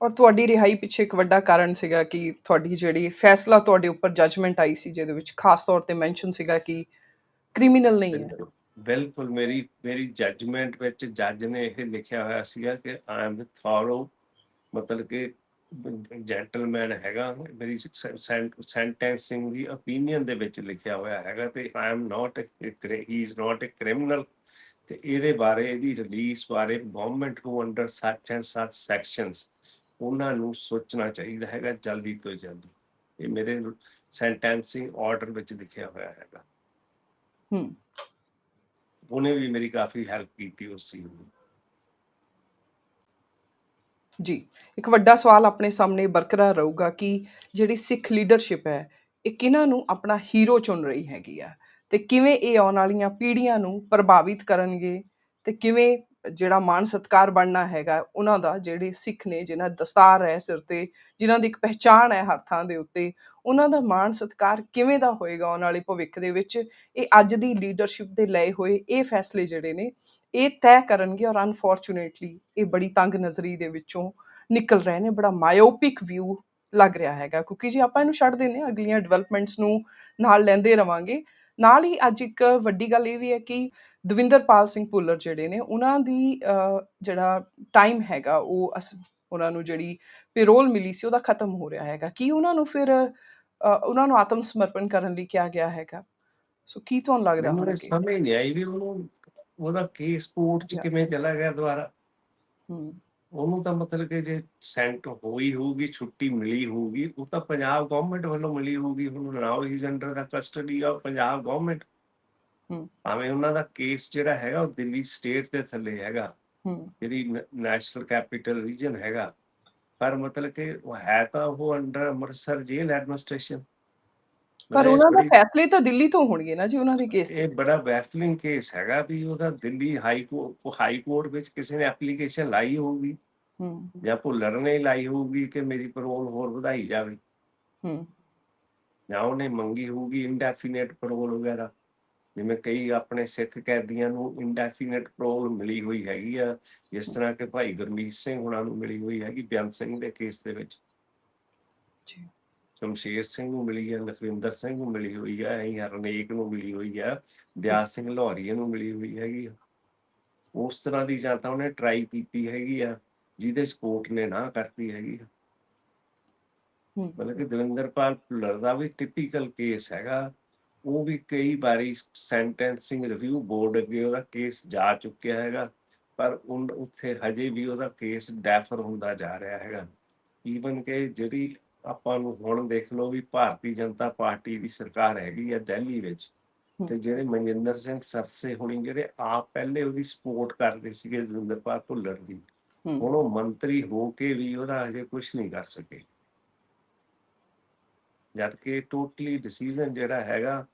ਔਰ ਤੁਹਾਡੀ ਰਿਹਾਈ ਪਿੱਛੇ ਇੱਕ ਵੱਡਾ ਕਾਰਨ ਸੀਗਾ ਕਿ ਤੁਹਾਡੀ ਜਿਹੜੀ ਫੈਸਲਾ ਤੁਹਾਡੇ ਉੱਪਰ ਜੱਜਮੈਂਟ ਆਈ ਸੀ, ਜਿਹਦੇ ਵਿੱਚ ਖਾਸ ਤੌਰ ਤੇ ਮੈਂਸ਼ਨ ਸੀਗਾ ਕਿ ਕ੍ਰਿਮੀਨਲ ਨਹੀਂ ਹੈ। ਬਿਲਕੁਲ ਮੇਰੀ ਮੇਰੀ ਜੱਜਮੈਂਟ ਵਿੱਚ ਜੱਜ ਨੇ ਇਹ ਲਿਖਿਆ ਹੋਇਆ ਸੀਗਾ ਕਿ ਆਈ ਐਮ ਥੋਰੋ ਮਤਲਬ ਕਿ ਜੈਂਟਲਮੈਨ ਹੈਗਾ। ਮੇਰੀ ਸੈਂਟੈਂਸਿੰਗ ਦੀ opinion ਦੇ ਵਿੱਚ ਲਿਖਿਆ ਹੋਇਆ ਹੈਗਾ ਤੇ I am not he is not a criminal ਤੇ ਇਹਦੇ ਬਾਰੇ, ਇਹਦੀ ਰਿਲੀਜ਼ ਬਾਰੇ ਗਵਰਨਮੈਂਟ ਨੂੰ ਅੰਡਰ ਸੱਚ ਐਂਡ ਸੱਚ ਸੈਕਸ਼ਨਸ ਉਹਨਾਂ ਨੂੰ ਸੋਚਣਾ ਚਾਹੀਦਾ ਹੈਗਾ ਜਲਦੀ ਤੋਂ ਜਲਦੀ। ਇਹ ਮੇਰੇ ਸੈਂਟੈਂਸਿੰਗ ਆਰਡਰ ਵਿੱਚ ਲਿਖਿਆ ਹੋਇਆ ਹੈਗਾ। ਹੂੰ। ਉਹਨੇ ਵੀ ਮੇਰੀ ਕਾਫੀ ਹੈਲਪ ਕੀਤੀ ਉਸ ਚੀਜ਼ ਨੂੰ ਜੀ ਇੱਕ ਵੱਡਾ ਸਵਾਲ ਆਪਣੇ ਸਾਹਮਣੇ ਬਰਕਰਾਰ ਰਹੂਗਾ ਕਿ ਜਿਹੜੀ ਸਿੱਖ ਲੀਡਰਸ਼ਿਪ ਹੈ ਇਹ ਕਿਹਨਾਂ ਨੂੰ ਆਪਣਾ ਹੀਰੋ ਚੁਣ ਰਹੀ ਹੈਗੀ ਆ? ਤੇ ਕਿਵੇਂ ਇਹ ਆਉਣ ਵਾਲੀਆਂ ਪੀੜ੍ਹੀਆਂ ਨੂੰ ਪ੍ਰਭਾਵਿਤ ਕਰਨਗੇ? ਤੇ ਕਿਵੇਂ ਜਿਹੜਾ ਮਾਣ ਸਤਕਾਰ ਬਣਨਾ ਹੈਗਾ, ਉਹਨਾਂ ਦਾ ਜਿਹੜੇ ਸਿੱਖ ਨੇ ਜਿਨ੍ਹਾਂ ਦਸਤਾਰ ਹੈ ਸਿਰ ਤੇ ਜਿਨ੍ਹਾਂ ਦੀ ਇੱਕ ਪਹਿਚਾਣ ਹੈ ਹਰ ਥਾਂ ਦੇ ਉੱਤੇ, ਉਹਨਾਂ ਦਾ ਮਾਣ ਸਤਕਾਰ ਕਿਵੇਂ ਦਾ ਹੋਏਗਾ ਆਉਣ ਵਾਲੇ ਭਵਿੱਖ ਦੇ ਵਿੱਚ? ਇਹ ਅੱਜ ਦੀ ਲੀਡਰਸ਼ਿਪ ਦੇ ਲਏ ਹੋਏ ਇਹ ਫੈਸਲੇ ਜਿਹੜੇ ਨੇ, ਇਹ ਤੈਅ ਕਰਨਗੇ ਔਰ ਅਨਫੋਰਚੂਨੇਟਲੀ ਇਹ ਬੜੀ ਤੰਗ ਨਜ਼ਰੀ ਦੇ ਵਿੱਚੋਂ ਨਿਕਲ ਰਹੇ ਨੇ, ਬੜਾ ਮਾਇਓਪਿਕ ਵਿਊ ਲੱਗ ਰਿਹਾ ਹੈਗਾ। ਕਿਉਂਕਿ ਜੇ, ਆਪਾਂ ਇਹਨੂੰ ਛੱਡ ਦਿੰਨੇ ਹਾਂ, ਅਗਲੀਆਂ ਡਿਵੈਲਪਮੈਂਟਸ ਨੂੰ ਨਾਲ ਲੈਂਦੇ ਰਵਾਂਗੇ। ਨਾਲ ਹੀ ਅੱਜ ਇੱਕ ਵੱਡੀ ਗੱਲ ਇਹ ਵੀ ਹੈ ਕਿ ਦਵਿੰਦਰਪਾਲ ਸਿੰਘ ਭੁੱਲਰ ਜਿਹੜੇ ਨੇ ਉਹਨਾਂ ਦੀ ਜਿਹੜਾ ਟਾਈਮ ਹੈਗਾ ਉਹ ਉਹਨਾਂ ਨੂੰ ਜਿਹੜੀ ਪੈਰੋਲ ਮਿਲੀ ਸੀ ਉਹਦਾ ਖਤਮ ਹੋ ਰਿਹਾ ਹੈਗਾ। ਕੀ ਉਹਨਾਂ ਨੂੰ ਫਿਰ ਉਹਨਾਂ ਨੂੰ ਆਤਮ ਸਮਰਪਣ ਕਰਨ ਲਈ ਕਿਹਾ ਗਿਆ ਹੈਗਾ? ਸੋ ਕੀ ਤੁਹਾਨੂੰ ਲੱਗਦਾ ਮੈਨੂੰ ਹੁਣ ਕਿ ਸਮਝ ਨਹੀਂ ਆਈ ਵੀ ਉਹਨੂੰ ਉਹਦਾ ਕੇਸ ਕੋਰਟ ਚ. ਕਿਵੇਂ ਚਲਾ ਗਿਆ ਦੁਬਾਰਾ। ਹੂੰ। ਉਹਨੂੰ ਤਾਂ ਮਤਲਬ ਕਿ ਜੇ ਸੈਂਟ ਹੋਈ ਹੋਊਗੀ ਛੁੱਟੀ ਮਿਲੀ ਹੋਊਗੀ ਉਹ ਤਾਂ ਪੰਜਾਬ ਗਵਰਨਮੈਂਟ ਵੱਲੋਂ ਮਿਲੀ ਹੋਊਗੀ ਹੁਣ now he under the custody of Punjab government ਹੂੰ। ਭਾਵੇਂ ਉਹਨਾਂ ਦਾ ਕੇਸ ਜਿਹੜਾ ਹੈਗਾ ਉਹ ਦਿੱਲੀ ਸਟੇਟ ਦੇ ਥੱਲੇ ਹੈਗਾ ਹੂੰ। ਜਿਹੜੀ ਨੈਸ਼ਨਲ ਕੈਪੀਟਲ ਰੀਜਨ ਹੈਗਾ। ਪਰ ਮਤਲਬ ਕਿ ਉਹ ਹੈ ਤਾਂ ਉਹ ਅੰਡਰ ਅੰਮ੍ਰਿਤਸਰ ਜੇਲ੍ਹ ਐਡਮਿਨਿਸਟ੍ਰੇਸ਼ਨ ਪਰ ਉਹਨਾਂ ਦੇ ਫੈਸਲੇ ਤਾਂ ਦਿੱਲੀ ਤੋਂ ਹੋਣਗੇ ਨਾ ਜੀ ਉਹਨਾਂ ਦੇ ਕੇਸ ਇਹ ਬੜਾ ਬੈਫਲਿੰਗ ਕੇਸ ਹੈਗਾ ਵੀ ਉਹਦਾ Delhi high court high court ਵਿੱਚ ਕਿਸੇ ਨੇ ਐਪਲੀਕੇਸ਼ਨ ਲਾਈ ਹੋਊਗੀ ਹੂੰ। ਜਾਂ ਭੁੱਲਰ ਨੇ ਲਾਈ ਹੋਊਗੀ ਕਿ ਮੇਰੀ ਪਰੋਲ ਹੋਰ ਵਧਾਈ ਜਾਵੇ। ਹੂੰ। ਜਾਂ ਉਹਨੇ ਮੰਗੀ ਹੋਊਗੀ ਇੰਡੈਫੀਨਿਟ ਪਰੋਲ ਵਗੈਰਾ। ਜਿਵੇਂ ਕਈ ਆਪਣੇ ਸਿੱਖ ਕੈਦੀਆਂ ਨੂੰ ਇੰਡੈਫੀਨਿਟ ਪਰੋਲ ਮਿਲੀ ਹੋਈ ਹੈਗੀ ਆ ਜਿਸ ਤਰ੍ਹਾਂ ਕਿ ਭਾਈ ਗੁਰਮੀਤ ਸਿੰਘ ਹੁਣਾਂ ਨੂੰ ਮਿਲੀ ਹੋਈ ਹੈਗੀ ਬਿਆਨ ਸਿੰਘ ਦੇ ਕੇਸ ਦੇ ਵਿੱਚ। ਜੀ। ਸ਼ਮਸ਼ੇਰ ਸਿੰਘ ਨੂੰ ਮਿਲੀ ਹੈ ਲਖਵਿੰਦਰ ਸਿੰਘ ਨੂੰ ਮਿਲੀ ਹੋਈ ਹੈ ਐਂ ਹਰਨੇਕ ਨੂੰ ਮਿਲੀ ਹੋਈ ਹੈ ਦਿਆਸ ਸਿੰਘ ਲਾਹੌਰੀਆ ਨੂੰ ਮਿਲੀ ਹੋਈ ਹੈਗੀ। ਉਸ ਤਰ੍ਹਾਂ ਦੀ ਜਾਂ ਤਾਂ ਉਹਨੇ ਟਰਾਈ ਕੀਤੀ ਹੈਗੀ ਆ ਜਿਹਦੇ ਚ ਕੋਰਟ ਨੇ ਨਾ ਕਰਤੀ ਹੈਗੀ ਮਤਲਬ ਕਿ ਦਵਿੰਦਰਪਾਲ ਭੁੱਲਰ ਦਾ ਵੀ ਟਿਪੀਕਲ ਕੇਸ ਹੈਗਾ। ਉਹ ਵੀ ਕਈ ਵਾਰੀ ਸੈਂਟੈਂਸਿੰਗ ਰਿਵਿਊ ਬੋਰਡ ਅੱਗੇ ਉਹਦਾ ਕੇਸ ਜਾ ਚੁੱਕਿਆ ਹੈਗਾ ਪਰ ਉੱਥੇ ਹਜੇ ਵੀ ਉਹਦਾ ਕੇਸ ਡੈਫਰ ਹੁੰਦਾ ਜਾ ਰਿਹਾ ਹੈਗਾ। ਈਵਨ ਕਿ ਜਿਹੜੀ ਆਪਾਂ ਨੂੰ ਹੁਣ ਦੇਖ ਲਓ ਵੀ ਭਾਰਤੀ ਜਨਤਾ ਪਾਰਟੀ ਦੀ ਸਰਕਾਰ ਹੈਗੀ ਆ ਦਿੱਲੀ ਵਿੱਚ। ਤੇ ਜਿਹੜੇ ਮਨਜਿੰਦਰ ਸਿੰਘ ਸਰਸੇ ਹੁਣੀ ਜਿਹੜੇ ਆਪ ਪਹਿਲੇ ਉਹਦੀ ਸਪੋਰਟ ਕਰਦੇ ਸੀਗੇ ਦਵਿੰਦਰਪਾਲ ਭੁੱਲਰ ਦੀ ਹੂੰ। ਹੁਣ ਉਹ ਮੰਤਰੀ ਹੋ ਕੇ ਵੀ ਉਹਦਾ ਹਜੇ ਕੁਝ ਨਹੀਂ ਕਰ ਸਕੇ। ਜਦ ਕਿ ਟੋਟਲੀ ਡਿਸੀਜਨ ਜਿਹੜਾ ਹੈਗਾ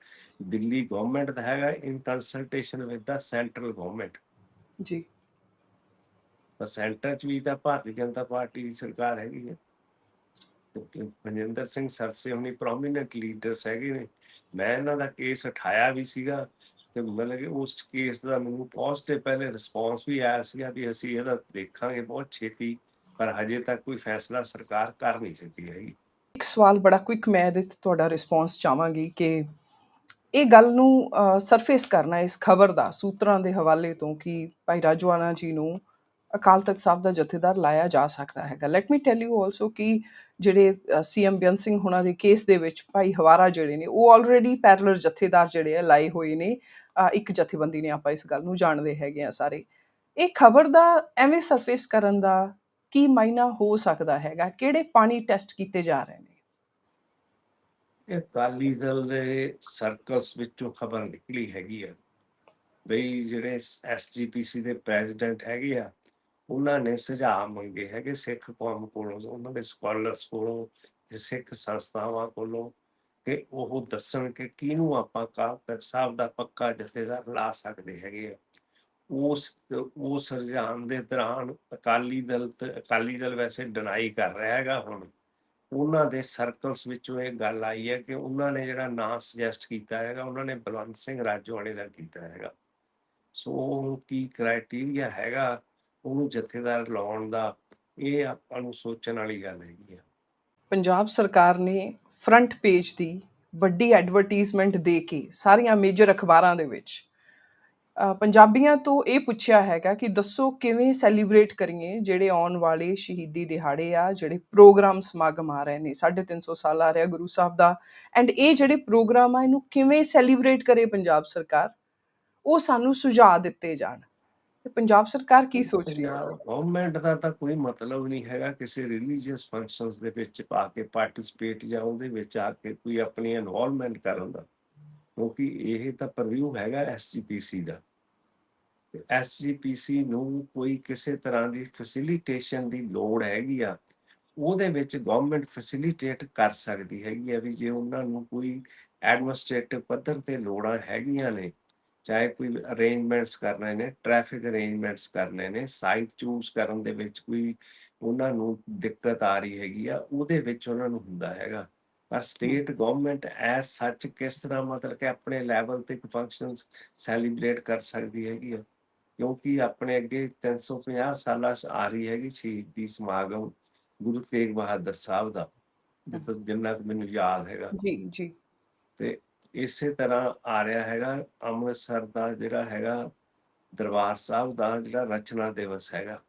ਦਿੱਲੀ ਗਵਰਨਮੈਂਟ ਦਾ ਹੈਗਾ in consultation with the central government ਜੀ। ਪਰ ਸੈਂਟਰ 'ਚ ਵੀ ਤਾਂ ਭਾਰਤੀ ਜਨਤਾ ਪਾਰਟੀ ਦੀ ਸਰਕਾਰ ਹੈਗੀ ਹੈ ਮਨਿੰਦਰ ਸਿੰਘ ਸਰਸੇ ਹੁਣੀ ਪ੍ਰੋਮਿਨੈਂਟ ਲੀਡਰਸ ਹੈਗੇ ਨੇ। ਮੈਂ ਇਹਨਾਂ ਦਾ ਕੇਸ ਉਠਾਇਆ ਵੀ ਸੀਗਾ ਤੇ ਮਤਲਬ ਕਿ ਉਸ ਕੇਸ ਦਾ ਮੈਨੂੰ ਪੋਜ਼ਿਟਿਵ ਪਹਿਲੇ ਰਿਸਪੌਂਸ ਵੀ ਆਇਆ ਸੀਗਾ ਵੀ ਅਸੀਂ ਇਹਦਾ ਦੇਖਾਂਗੇ ਬਹੁਤ ਛੇਤੀ, ਪਰ ਹਜੇ ਤੱਕ ਕੋਈ ਫੈਸਲਾ ਸਰਕਾਰ ਕਰ ਨਹੀਂ ਸਕੀ ਹੈਗੀ। ਇੱਕ ਸਵਾਲ ਬੜਾ ਕੁਇਕ ਮੈਂ ਇਹਦੇ ਤੇ ਤੁਹਾਡਾ ਰਿਸਪੌਂਸ ਚਾਹਾਂਗੀ ਕਿ ਇਹ ਗੱਲ ਨੂੰ ਸਰਫੇਸ ਕਰਨਾ ਇਸ ਖਬਰ ਦਾ ਸੂਤਰਾਂ ਦੇ ਹਵਾਲੇ ਤੋਂ ਕਿ ਭਾਈ ਰਾਜਵਾਨਾ ਜੀ ਨੂੰ ਅਕਾਲ ਤਖਤ ਸਾਹਿਬ ਦਾ ਜਥੇਦਾਰ ਲਾਇਆ ਜਾ ਸਕਦਾ ਹੈਗਾ। Let me tell you also ਕਿ ਜਿਹੜੇ ਸੀਐਮ ਬਿਆਨ ਸਿੰਘ ਹੁਣਾਂ ਦੇ ਕੇਸ ਦੇ ਵਿੱਚ ਭਾਈ ਹਵਾਰਾ ਜਿਹੜੇ ਨੇ, ਉਹ ਆਲਰੇਡੀ ਪੈਰਲਰ ਜਥੇਦਾਰ ਜਿਹੜੇ ਆ ਲਾਏ ਹੋਏ ਨੇ। ਇੱਕ ਜਥੇਬੰਦੀ ਨੇ ਆਪਾਂ ਇਸ ਗੱਲ ਨੂੰ ਜਾਣਦੇ ਹੈਗੇ ਆ ਸਾਰੇ। ਇਹ ਖਬਰ ਦਾ ਐਵੇਂ ਸਰਫੇਸ ਕਰਨ ਦਾ ਕੀ ਮਾਇਨਾ ਹੋ ਸਕਦਾ ਹੈਗਾ? ਕਿਹੜੇ ਪਾਣੀ ਟੈਸਟ ਕੀਤੇ ਜਾ ਰਹੇ ਨੇ? ਇਹ ਅਕਾਲੀ ਦਲ ਦੇ ਸਰਕਲਸ ਵਿੱਚੋਂ ਖਬਰ ਨਿਕਲੀ ਹੈਗੀ ਆ। ਬਈ ਜਿਹੜੇ ਐਸਜੀਪੀਸੀ ਦੇ ਪ੍ਰੈਜ਼ੀਡੈਂਟ ਹੈਗੇ ਆ ਉਹਨਾਂ ਨੇ ਸੁਝਾਅ ਮੰਗੇ ਹੈਗੇ ਸਿੱਖ ਕੌਮ ਕੋਲੋਂ, ਉਹਨਾਂ ਦੇ ਸਕਾਲਰਸ ਕੋਲੋਂ ਤੇ ਸਿੱਖ ਸੰਸਥਾਵਾਂ ਕੋਲੋਂ ਕਿ ਉਹ ਦੱਸਣ ਕਿ ਕਿਹਨੂੰ ਆਪਾਂ ਕਾਲ ਤਖਤ ਸਾਹਿਬ ਦਾ ਪੱਕਾ ਜਥੇਦਾਰ ਲਾ ਸਕਦੇ ਹੈਗੇ ਆ। ਉਸ ਉਸ ਰੁਝਾਨ ਦੇ ਦੌਰਾਨ ਅਕਾਲੀ ਦਲ ਅਕਾਲੀ ਦਲ ਵੈਸੇ ਡਿਨਾਈ ਕਰ ਰਿਹਾ ਹੈਗਾ ਹੁਣ। ਉਹਨਾਂ ਦੇ ਸਰਕਲਸ ਵਿੱਚੋਂ ਇਹ ਗੱਲ ਆਈ ਹੈ ਕਿ ਉਹਨਾਂ ਨੇ ਜਿਹੜਾ ਨਾਂ ਸੁਜੈਸਟ ਕੀਤਾ ਹੈਗਾ, ਉਹਨਾਂ ਨੇ ਬਲਵੰਤ ਸਿੰਘ ਰਾਜੋਆਣੇ ਦਾ ਕੀਤਾ ਹੈਗਾ। ਸੋ ਉਹ ਕੀ ਕ੍ਰਾਈਟੇਰੀਆ ਹੈਗਾ ਉਹਨੂੰ ਜਥੇਦਾਰ ਲਾਉਣ ਦਾ, ਇਹ ਆਪਾਂ ਨੂੰ ਸੋਚਣ ਵਾਲੀ ਗੱਲ ਹੈਗੀ ਆ। ਪੰਜਾਬ ਸਰਕਾਰ ਨੇ ਫਰੰਟ ਪੇਜ ਦੀ ਵੱਡੀ ਐਡਵਰਟਾਈਜ਼ਮੈਂਟ ਦੇ ਕੇ ਸਾਰੀਆਂ ਮੇਜਰ ਅਖਬਾਰਾਂ ਦੇ ਵਿੱਚ ਪੰਜਾਬੀਆਂ ਤੋਂ ਇਹ ਪੁੱਛਿਆ ਹੈਗਾ ਕਿ ਦੱਸੋ ਕਿਵੇਂ ਸੈਲੀਬ੍ਰੇਟ ਕਰੀਏ ਜਿਹੜੇ ਆਉਣ ਵਾਲੇ ਸ਼ਹੀਦੀ ਦਿਹਾੜੇ ਆ, ਜਿਹੜੇ ਪ੍ਰੋਗਰਾਮ ਸਮਾਗਮ ਆ ਰਹੇ ਨੇ 350 ਸਾਲ ਆ ਰਿਹਾ ਗੁਰੂ ਸਾਹਿਬ ਦਾ ਐਂਡ ਇਹ ਜਿਹੜੇ ਪ੍ਰੋਗਰਾਮ ਆ, ਇਹਨੂੰ ਕਿਵੇਂ ਸੈਲੀਬ੍ਰੇਟ ਕਰੇ ਪੰਜਾਬ ਸਰਕਾਰ? ਉਹ ਸਾਨੂੰ ਸੁਝਾਅ ਦਿੱਤੇ ਜਾਣ। ਤੇ ਪੰਜਾਬ ਸਰਕਾਰ ਕੀ ਸੋਚ ਰਹੀ ਹੈ? ਗਵਰਨਮੈਂਟ ਦਾ ਤਾਂ ਕੋਈ ਮਤਲਬ ਨਹੀਂ ਹੈਗਾ ਕਿਸੇ ਰਿਲੀਜੀਅਸ ਫੰਕਸ਼ਨਸ ਦੇ ਵਿੱਚ ਪਾ ਕੇ ਪਾਰਟਿਸਿਪੇਟ ਜਾਂ ਉਹਦੇ ਵਿੱਚ ਆ ਕੇ ਕੋਈ ਆਪਣੀ ਇਨਵੋਲਵਮੈਂਟ ਕਰਨ ਦਾ। ਕਿਉਂਕਿ ਇਹ ਤਾਂ ਪ੍ਰਵਿਊ ਹੈਗਾ ਐਸਜੀਪੀਸੀ ਦਾ। ਤੇ ਐਸਜੀਪੀਸੀ ਨੂੰ ਕੋਈ ਕਿਸੇ ਤਰ੍ਹਾਂ ਦੀ ਫੈਸਿਲਿਟੇਸ਼ਨ ਦੀ ਲੋੜ ਹੈਗੀ ਆ ਉਹਦੇ ਵਿੱਚ ਗਵਰਨਮੈਂਟ ਫੈਸਿਲਿਟੇਟ ਕਰ ਸਕਦੀ ਹੈਗੀ ਆ ਵੀ ਜੇ ਉਹਨਾਂ ਨੂੰ ਕੋਈ ਐਡਮਿਨਿਸਟ੍ਰੇਟਿਵ ਪੱਧਰ ਤੇ ਲੋੜਾਂ ਹੈਗੀਆਂ ਨੇ ਚਾਹੇ ਕੋਈ ਅਰੇਂਜਮੈਂਟਸ ਕਰਨੇ ਨੇ ਟ੍ਰੈਫਿਕ ਅਰੇਂਜਮੈਂਟਸ ਕਰਨੇ ਨੇ ਸਾਈਟ ਚੂਜ਼ ਕਰਨ ਦੇ ਵਿੱਚ ਕੋਈ ਉਹਨਾਂ ਨੂੰ ਦਿੱਕਤ ਆ ਰਹੀ ਹੈਗੀ ਆ ਉਹਦੇ ਵਿੱਚ ਉਹਨਾਂ ਨੂੰ ਹੁੰਦਾ ਹੈਗਾ। ਪਰ ਸਟੇਟ ਗਵਰਨਮੈਂਟ ਐਸ ਸੱਚ ਕਿਸ ਤਰ੍ਹਾਂ ਮਤਲਬ ਕਿ ਆਪਣੇ ਲੈਵਲ ਤੇ ਫੰਕਸ਼ਨਸ ਸੈਲੀਬ੍ਰੇਟ ਕਰ ਸਕਦੀ ਹੈਗੀ ਆ? ਕਿਉਂਕਿ ਆਪਣੇ ਅੱਗੇ 350 ਸਾਲਾਂ ਆ ਰਹੀ ਹੈਗੀ ਸ਼ਹੀਦੀ ਸਮਾਗਮ ਗੁਰੂ ਤੇਗ ਬਹਾਦਰ ਸਾਹਿਬ ਦਾ ਜਿੱਥੇ ਜਿੰਨਾ ਮੈਨੂੰ ਯਾਦ ਹੈਗਾ। ਜੀ ਜੀ। ਤੇ ਇਸੇ ਤਰ੍ਹਾਂ ਆ ਰਿਹਾ ਹੈਗਾ ਅੰਮ੍ਰਿਤਸਰ ਦਾ ਜਿਹੜਾ ਹੈਗਾ ਦਰਬਾਰ ਸਾਹਿਬ ਦਾ ਜਿਹੜਾ ਰਚਨਾ ਦਿਵਸ ਹੈਗਾ।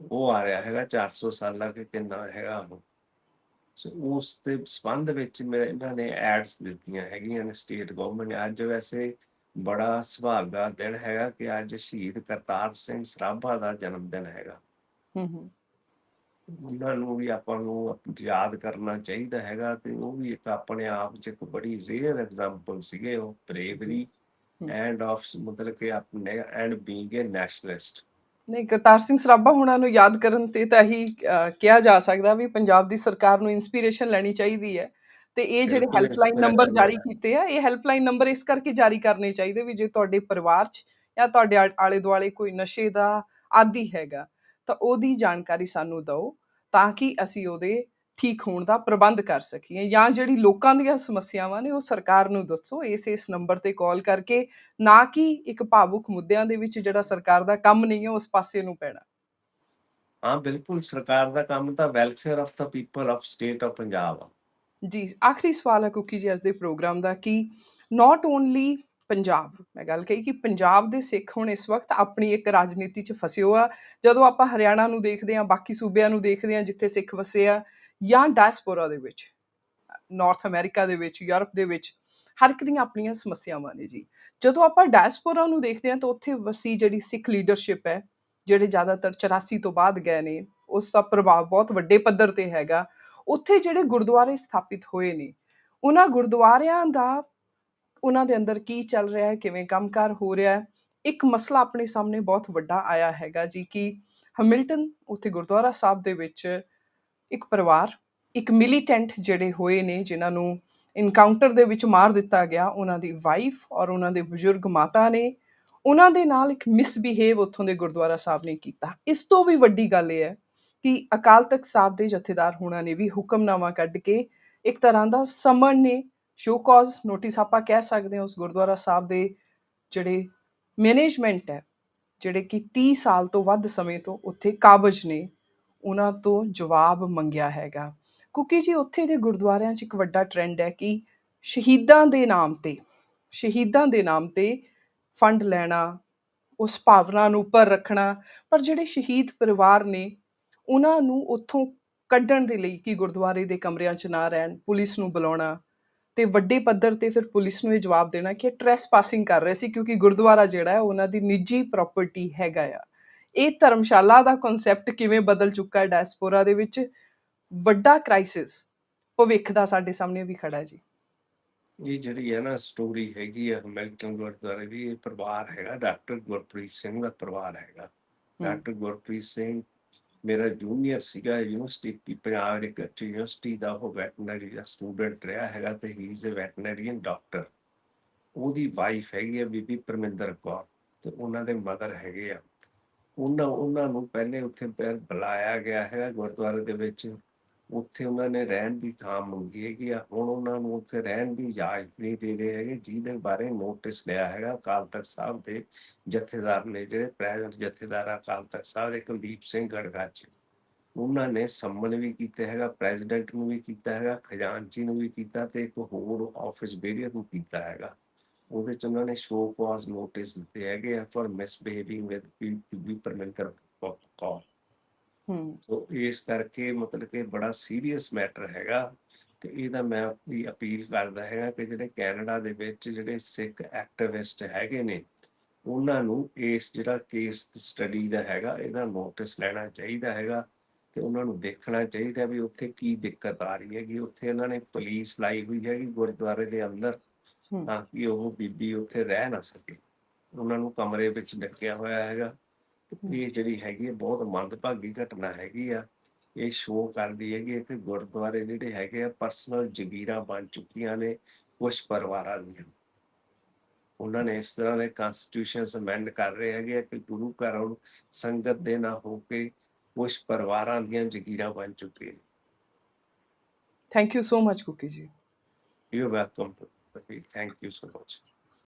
ਉਹ ਆ ਰਿਹਾ ਹੈਗਾ 400 ਸਾਲਾਂ ਕਿ ਕਿੰਨਾ ਹੈਗਾ ਉਹ। ਸੋ ਉਸ ਦੇ ਸੰਬੰਧ ਵਿੱਚ ਮੇਰੇ ਇਹਨਾਂ ਨੇ ਐਡਸ ਦਿੱਤੀਆਂ ਹੈਗੀਆਂ ਨੇ ਸਟੇਟ ਗਵਰਨਮੈਂਟ ਅੱਜ ਵੈਸੇ ਬੜਾ ਸੁਭਾਗਾ ਦਿਨ ਹੈਗਾ ਕਿ ਅੱਜ ਸ਼ਹੀਦ ਕਰਤਾਰ ਸਿੰਘ ਸਰਾਭਾ ਦਾ ਜਨਮ ਦਿਨ ਹੈਗਾ। ਹੂੰ ਹੂੰ। ਉਹਨਾਂ ਨੂੰ ਵੀ ਆਪਾਂ ਨੂੰ ਯਾਦ ਕਰਨਾ ਚਾਹੀਦਾ ਹੈਗਾ ਤੇ ਉਹ ਵੀ ਇੱਕ ਆਪਣੇ ਆਪ 'ਚ ਇੱਕ ਬੜੀ ਰੇਅਰ ਐਗਜ਼ਾਮਪਲ ਸੀਗੇ ਉਹ ਬਰੇਵਰੀ। ਐਂਡ ਆਫ ਮਤਲਬ ਕਿ ਆਪਣੇ ਐਂਡ ਬੀਇੰਗ ਏ ਨੈਸ਼ਨਲਿਸਟ ਨਹੀਂ ਕਰਤਾਰ ਸਿੰਘ ਸਰਾਭਾ ਹੁਣਾਂ ਨੂੰ ਯਾਦ ਕਰਨ ਤੇ ਤਾਂ ਹੀ ਕਿਹਾ ਜਾ ਸਕਦਾ ਵੀ ਪੰਜਾਬ ਦੀ ਸਰਕਾਰ ਨੂੰ ਇਨਸਪੀਰੇਸ਼ਨ ਲੈਣੀ ਚਾਹੀਦੀ ਹੈ ਤੇ ਇਹ ਜਿਹੜੇ ਹੈਲਪਲਾਈਨ ਨੰਬਰ ਜਾਰੀ। ਕੀਤੇ ਆ ਇਹ ਹੈਲਪਲਾਈਨ ਨੰਬਰ ਇਸ ਕਰਕੇ ਜਾਰੀ ਕਰਨੇ ਚਾਹੀਦੇ ਵੀ ਜੇ ਤੁਹਾਡੇ ਪਰਿਵਾਰ 'ਚ ਜਾਂ ਤੁਹਾਡੇ ਆਲੇ ਦੁਆਲੇ ਕੋਈ ਨਸ਼ੇ ਦਾ ਆਦੀ ਹੈਗਾ ਤਾਂ ਉਹਦੀ ਜਾਣਕਾਰੀ ਸਾਨੂੰ ਦਿਓ ਤਾਂ ਕਿ ਅਸੀਂ ਉਹਦੇ ਠੀਕ ਹੋਣ ਦਾ ਪ੍ਰਬੰਧ ਕਰ ਸਕੀਏ ਜਾਂ ਜਿਹੜੀ ਲੋਕਾਂ ਦੀਆਂ ਸਮੱਸਿਆਵਾਂ ਨੇ ਉਹ ਸਰਕਾਰ ਨੂੰ ਦੱਸੋ ਇਸ ਇਸ ਨੰਬਰ ਤੇ ਕਾਲ ਕਰਕੇ ਨਾ ਕਿ ਇੱਕ ਭਾਵੁਕ ਮੁੱਦਿਆਂ ਦੇ ਵਿੱਚ ਜਿਹੜਾ ਸਰਕਾਰ ਦਾ ਕੰਮ ਨਹੀਂ ਹੈ ਉਸ ਪਾਸੇ ਨੂੰ ਪੈਣਾ। ਹਾਂ ਬਿਲਕੁਲ ਸਰਕਾਰ ਦਾ ਕੰਮ ਤਾਂ welfare of the people of state of Punjab ਆ। ਜੀ ਆਖਰੀ ਸਵਾਲ ਹੈ ਕੁਕੀ ਜੀ ਅੱਜ ਦੇ ਪ੍ਰੋਗਰਾਮ ਦਾ ਕਿ ਨਾਟ ਓਨਲੀ ਪੰਜਾਬ, ਮੈਂ ਗੱਲ ਕਹੀ ਕਿ ਪੰਜਾਬ ਦੇ ਸਿੱਖ ਹੁਣ ਇਸ ਵਕਤ ਆਪਣੀ ਇੱਕ ਰਾਜਨੀਤੀ 'ਚ ਫਸਿਓ ਆ। ਜਦੋਂ ਆਪਾਂ ਹਰਿਆਣਾ ਨੂੰ ਦੇਖਦੇ ਹਾਂ, ਬਾਕੀ ਸੂਬਿਆਂ ਨੂੰ ਦੇਖਦੇ ਹਾਂ, ਜਿੱਥੇ ਸਿੱਖ ਵਸੇ ਆ ਜਾਂ ਡਾਇਸਪੋਰਾ ਦੇ ਵਿੱਚ ਨਾਰਥ ਅਮਰੀਕਾ ਦੇ ਵਿੱਚ ਯੂਰਪ ਦੇ ਵਿੱਚ, ਹਰ ਇੱਕ ਦੀਆਂ ਆਪਣੀਆਂ ਸਮੱਸਿਆਵਾਂ ਨੇ ਜੀ। ਜਦੋਂ ਆਪਾਂ ਡਾਇਸਪੋਰਾ ਨੂੰ ਦੇਖਦੇ ਹਾਂ, ਤਾਂ ਉੱਥੇ ਵਸੀ ਜਿਹੜੀ ਸਿੱਖ ਲੀਡਰਸ਼ਿਪ ਹੈ, ਜਿਹੜੇ ਜ਼ਿਆਦਾਤਰ 84 ਤੋਂ ਬਾਅਦ ਗਏ ਨੇ, ਉਸ ਦਾ ਪ੍ਰਭਾਵ ਬਹੁਤ ਵੱਡੇ ਪੱਧਰ ਤੇ ਹੈਗਾ। ਉੱਥੇ ਜਿਹੜੇ ਗੁਰਦੁਆਰੇ ਸਥਾਪਿਤ ਹੋਏ ਨੇ, ਉਹਨਾਂ ਗੁਰਦੁਆਰਿਆਂ ਦਾ ਉਹਨਾਂ ਦੇ ਅੰਦਰ ਕੀ ਚੱਲ ਰਿਹਾ ਹੈ, ਕਿਵੇਂ ਕੰਮਕਾਰ ਹੋ ਰਿਹਾ ਹੈ, ਇੱਕ ਮਸਲਾ ਆਪਣੇ ਸਾਹਮਣੇ ਬਹੁਤ ਵੱਡਾ ਆਇਆ ਹੈਗਾ ਜੀ ਕਿ ਹਮਿਲਟਨ ਉੱਥੇ ਗੁਰਦੁਆਰਾ ਸਾਹਿਬ ਦੇ ਵਿੱਚ ਇੱਕ ਪਰਿਵਾਰ, ਇੱਕ ਮਿਲੀਟੈਂਟ ਜਿਹੜੇ ਹੋਏ ਨੇ, ਜਿਨ੍ਹਾਂ ਨੂੰ ਇਨਕਾਊਂਟਰ ਦੇ ਵਿੱਚ ਮਾਰ ਦਿੱਤਾ ਗਿਆ, ਉਹਨਾਂ ਦੀ ਵਾਈਫ ਔਰ ਉਹਨਾਂ ਦੇ ਬਜ਼ੁਰਗ ਮਾਤਾ ਨੇ, ਉਹਨਾਂ ਦੇ ਨਾਲ ਇੱਕ ਮਿਸਬਿਹੇਵ ਉੱਥੋਂ ਦੇ ਗੁਰਦੁਆਰਾ ਸਾਹਿਬ ਨੇ ਕੀਤਾ। ਇਸ ਤੋਂ ਵੀ ਵੱਡੀ ਗੱਲ ਇਹ ਹੈ ਕਿ ਅਕਾਲ ਤਖਤ ਸਾਹਿਬ ਦੇ ਜਥੇਦਾਰ ਹੋਣਾ ਨੇ ਵੀ ਹੁਕਮਨਾਮਾ ਕੱਢ ਕੇ ਇੱਕ ਤਰ੍ਹਾਂ ਦਾ ਸਮਨ ਨੇ ਸ਼ੋ ਕਾਜ਼ ਨੋਟਿਸ ਆਪਾਂ ਕਹਿ ਸਕਦੇ ਹਾਂ ਉਸ ਗੁਰਦੁਆਰਾ ਸਾਹਿਬ ਦੇ ਜਿਹੜੇ ਮੈਨੇਜਮੈਂਟ ਹੈ, ਜਿਹੜੇ ਕਿ 30 ਸਾਲ ਤੋਂ ਵੱਧ ਸਮੇਂ ਤੋਂ ਉੱਥੇ ਕਾਬਜ ਨੇ, ਉਹਨਾਂ ਤੋਂ ਜਵਾਬ ਮੰਗਿਆ ਹੈਗਾ। ਕਿਉਂਕਿ ਜੀ ਉੱਥੇ ਦੇ ਗੁਰਦੁਆਰਿਆਂ 'ਚ ਇੱਕ ਵੱਡਾ ਟ੍ਰੈਂਡ ਹੈ ਕਿ ਸ਼ਹੀਦਾਂ ਦੇ ਨਾਮ ਤੇ, ਸ਼ਹੀਦਾਂ ਦੇ ਨਾਮ ਤੇ ਫੰਡ ਲੈਣਾ, ਉਸ ਭਾਵਨਾ ਨੂੰ ਉੱਪਰ ਰੱਖਣਾ, ਪਰ ਜਿਹੜੇ ਸ਼ਹੀਦ ਪਰਿਵਾਰ ਨੇ, ਉਹਨਾਂ ਨੂੰ ਉੱਥੋਂ ਕੱਢਣ ਦੇ ਲਈ ਕਿ ਗੁਰਦੁਆਰੇ ਦੇ ਕਮਰਿਆਂ 'ਚ ਨਾ ਰਹਿਣ, ਪੁਲਿਸ ਨੂੰ ਬੁਲਾਉਣਾ ਤੇ ਵੱਡੇ ਪੱਧਰ ਤੇ ਫਿਰ ਪੁਲਿਸ ਨੂੰ ਇਹ ਜਵਾਬ ਦੇਣਾ ਕਿ ਟ੍ਰੈਸ ਪਾਸਿੰਗ ਕਰ ਰਹੇ ਸੀ ਕਿਉਂਕਿ ਗੁਰਦੁਆਰਾ ਜਿਹੜਾ ਹੈ ਉਹਨਾਂ ਦੀ ਨਿੱਜੀ ਪ੍ਰਾਪਰਟੀ ਹੈਗਾ ਆ। ਇਹ ਧਰਮਸ਼ਾਲਾ ਦਾ ਕਨਸੈਪਟ ਕਿਵੇਂ ਬਦਲ ਚੁੱਕਾ ਹੈ ਡਾਇਸਪੋਰਾ ਦੇ ਵਿੱਚ? ਵੱਡਾ ਕ੍ਰਾਈਸਿਸ ਭਵਿੱਖ ਦਾ ਸਾਡੇ ਸਾਹਮਣੇ ਵੀ ਖੜਾ ਹੈ ਜੀ। ਇਹ ਜਿਹੜੀ ਹੈ ਨਾ ਸਟੋਰੀ ਹੈਗੀ ਆ ਮਿਲਟਨ ਗੁਰਦੁਆਰੇ ਦੀ ਇਹ ਪਰਿਵਾਰ ਹੈਗਾ ਡਾਕਟਰ ਗੁਰਪ੍ਰੀਤ ਸਿੰਘ ਦਾ ਪਰਿਵਾਰ ਹੈਗਾ। ਡਾਕਟਰ ਗੁਰਪ੍ਰੀਤ ਸਿੰਘ ਮੇਰਾ ਜੂਨੀਅਰ ਸੀਗਾ ਯੂਨੀਵਰਸਿਟੀ ਪੰਜਾਬ ਦੇ ਯੂਨੀਵਰਸਿਟੀ ਦਾ ਉਹ ਵੈਟਰਨਰੀ ਦਾ ਸਟੂਡੈਂਟ ਰਿਹਾ ਹੈਗਾ ਤੇ he is a veterinarian doctor ਉਹਦੀ ਵਾਈਫ ਹੈਗੀ ਆ ਬੀਬੀ ਪਰਮਿੰਦਰ ਕੌਰ ਤੇ ਉਹਨਾਂ ਦੇ ਮਦਰ ਹੈਗੇ ਆ। ਉਹਨਾਂ ਉਹਨਾਂ ਨੂੰ ਪਹਿਲੇ ਉੱਥੇ ਪੈਰ ਬੁਲਾਇਆ ਗਿਆ ਹੈਗਾ ਗੁਰਦੁਆਰੇ ਦੇ ਵਿੱਚ। ਉੱਥੇ ਉਹਨਾਂ ਨੇ ਰਹਿਣ ਦੀ ਥਾਂ ਮੰਗੀ ਹੈਗੀ ਆ। ਹੁਣ ਉਹਨਾਂ ਨੂੰ ਉੱਥੇ ਰਹਿਣ ਦੀ ਇਜਾਜ਼ਤ ਨਹੀਂ ਦੇ ਰਹੇ ਹੈਗੇ, ਜਿਹਦੇ ਬਾਰੇ ਨੋਟਿਸ ਲਿਆ ਹੈਗਾ ਅਕਾਲ ਤਖਤ ਸਾਹਿਬ ਦੇ ਜਥੇਦਾਰ ਨੇ, ਜਿਹੜੇ ਪ੍ਰੈਜ਼ੈਂਟ ਜਥੇਦਾਰ ਅਕਾਲ ਤਖਤ ਸਾਹਿਬ ਦੇ, ਕੁਲਦੀਪ ਸਿੰਘ ਗੜਗਾਚ। ਉਹਨਾਂ ਨੇ ਸੰਮਨ ਵੀ ਕੀਤਾ ਹੈਗਾ ਪ੍ਰੈਜ਼ੀਡੈਂਟ ਨੂੰ ਵੀ ਕੀਤਾ ਹੈਗਾ, ਖਜ਼ਾਨਚੀ ਨੂੰ ਵੀ ਕੀਤਾ ਤੇ ਇੱਕ ਹੋਰ ਆਫਿਸ ਬੇਰੀਅਰ ਨੂੰ ਕੀਤਾ ਹੈਗਾ। ਉਹਦੇ ਚ ਉਹਨਾਂ ਨੇ ਸ਼ੋ ਕਾਜ਼ ਨੋਟਿਸ ਦਿੱਤੇ ਹੈਗੇ ਆ for misbehaving with PP Parminder Kaur ਹੂੰ। ਸੋ ਇਸ ਕਰਕੇ ਮਤਲਬ ਕਿ ਬੜਾ ਸੀਰੀਅਸ ਮੈਟਰ ਹੈਗਾ ਤੇ ਇਹਦਾ ਮੈਂ ਵੀ ਅਪੀਲ ਕਰਦਾ ਹੈਗਾ ਕਿ ਜਿਹੜੇ ਕੈਨੇਡਾ ਦੇ ਵਿੱਚ ਜਿਹੜੇ ਸਿੱਖ ਐਕਟਿਵਿਸਟ ਹੈਗੇ ਨੇ ਉਹਨਾਂ ਨੂੰ ਇਸ ਜਿਹੜਾ ਕੇਸ ਸਟੱਡੀ ਦਾ ਹੈਗਾ ਇਹਦਾ ਨੋਟਿਸ ਲੈਣਾ ਚਾਹੀਦਾ ਹੈਗਾ ਤੇ ਉਹਨਾਂ ਨੂੰ ਦੇਖਣਾ ਚਾਹੀਦਾ ਵੀ ਉੱਥੇ ਕੀ ਦਿੱਕਤ ਆ ਰਹੀ ਹੈਗੀ। ਉੱਥੇ ਇਹਨਾਂ ਨੇ ਪੁਲਿਸ ਲਾਈ ਹੋਈ ਹੈਗੀ ਗੁਰਦੁਆਰੇ ਦੇ ਅੰਦਰ। ਤਾਂ ਕਿ ਉਹ ਬੀਬੀ ਉੱਥੇ ਰਹਿ ਨਾ ਸਕੇ। ਉਹਨਾਂ ਨੂੰ ਕਮਰੇ ਵਿੱਚ ਡੱਕਿਆ ਹੋਇਆ ਹੈਗਾ। ਇਹ ਜਿਹੜੀ ਹੈਗੀ ਹੈ ਬਹੁਤ ਮੰਦਭਾਗੀ ਘਟਨਾ ਹੈਗੀ ਆ। ਇਹ ਸ਼ੋਅ ਕਰਦੀ ਹੈਗੀ ਹੈ ਕਿ ਗੁਰਦੁਆਰੇ ਜਿਹੜੇ ਹੈਗੇ ਆ ਪਰਸਨਲ ਜਗੀਰਾਂ ਬਣ ਚੁੱਕੀਆਂ ਨੇ ਕੁਝ ਪਰਿਵਾਰਾਂ ਦੀਆਂ। ਉਹਨਾਂ ਨੇ ਇਸ ਤਰ੍ਹਾਂ ਦੇ ਕਨਸਟੀਟਿਊਸ਼ਨਸ ਅਮੈਂਡ ਕਰ ਰਹੇ ਹੈਗੇ ਆ ਕਿ ਗੁਰੂ ਘਰ ਸੰਗਤ ਦੇ ਨਾ ਹੋ ਕੇ ਕੁਝ ਪਰਿਵਾਰਾਂ ਦੀਆਂ ਜਗੀਰਾਂ ਬਣ ਚੁੱਕੀਆਂ thank you so much Kuki ji you welcome thank you so much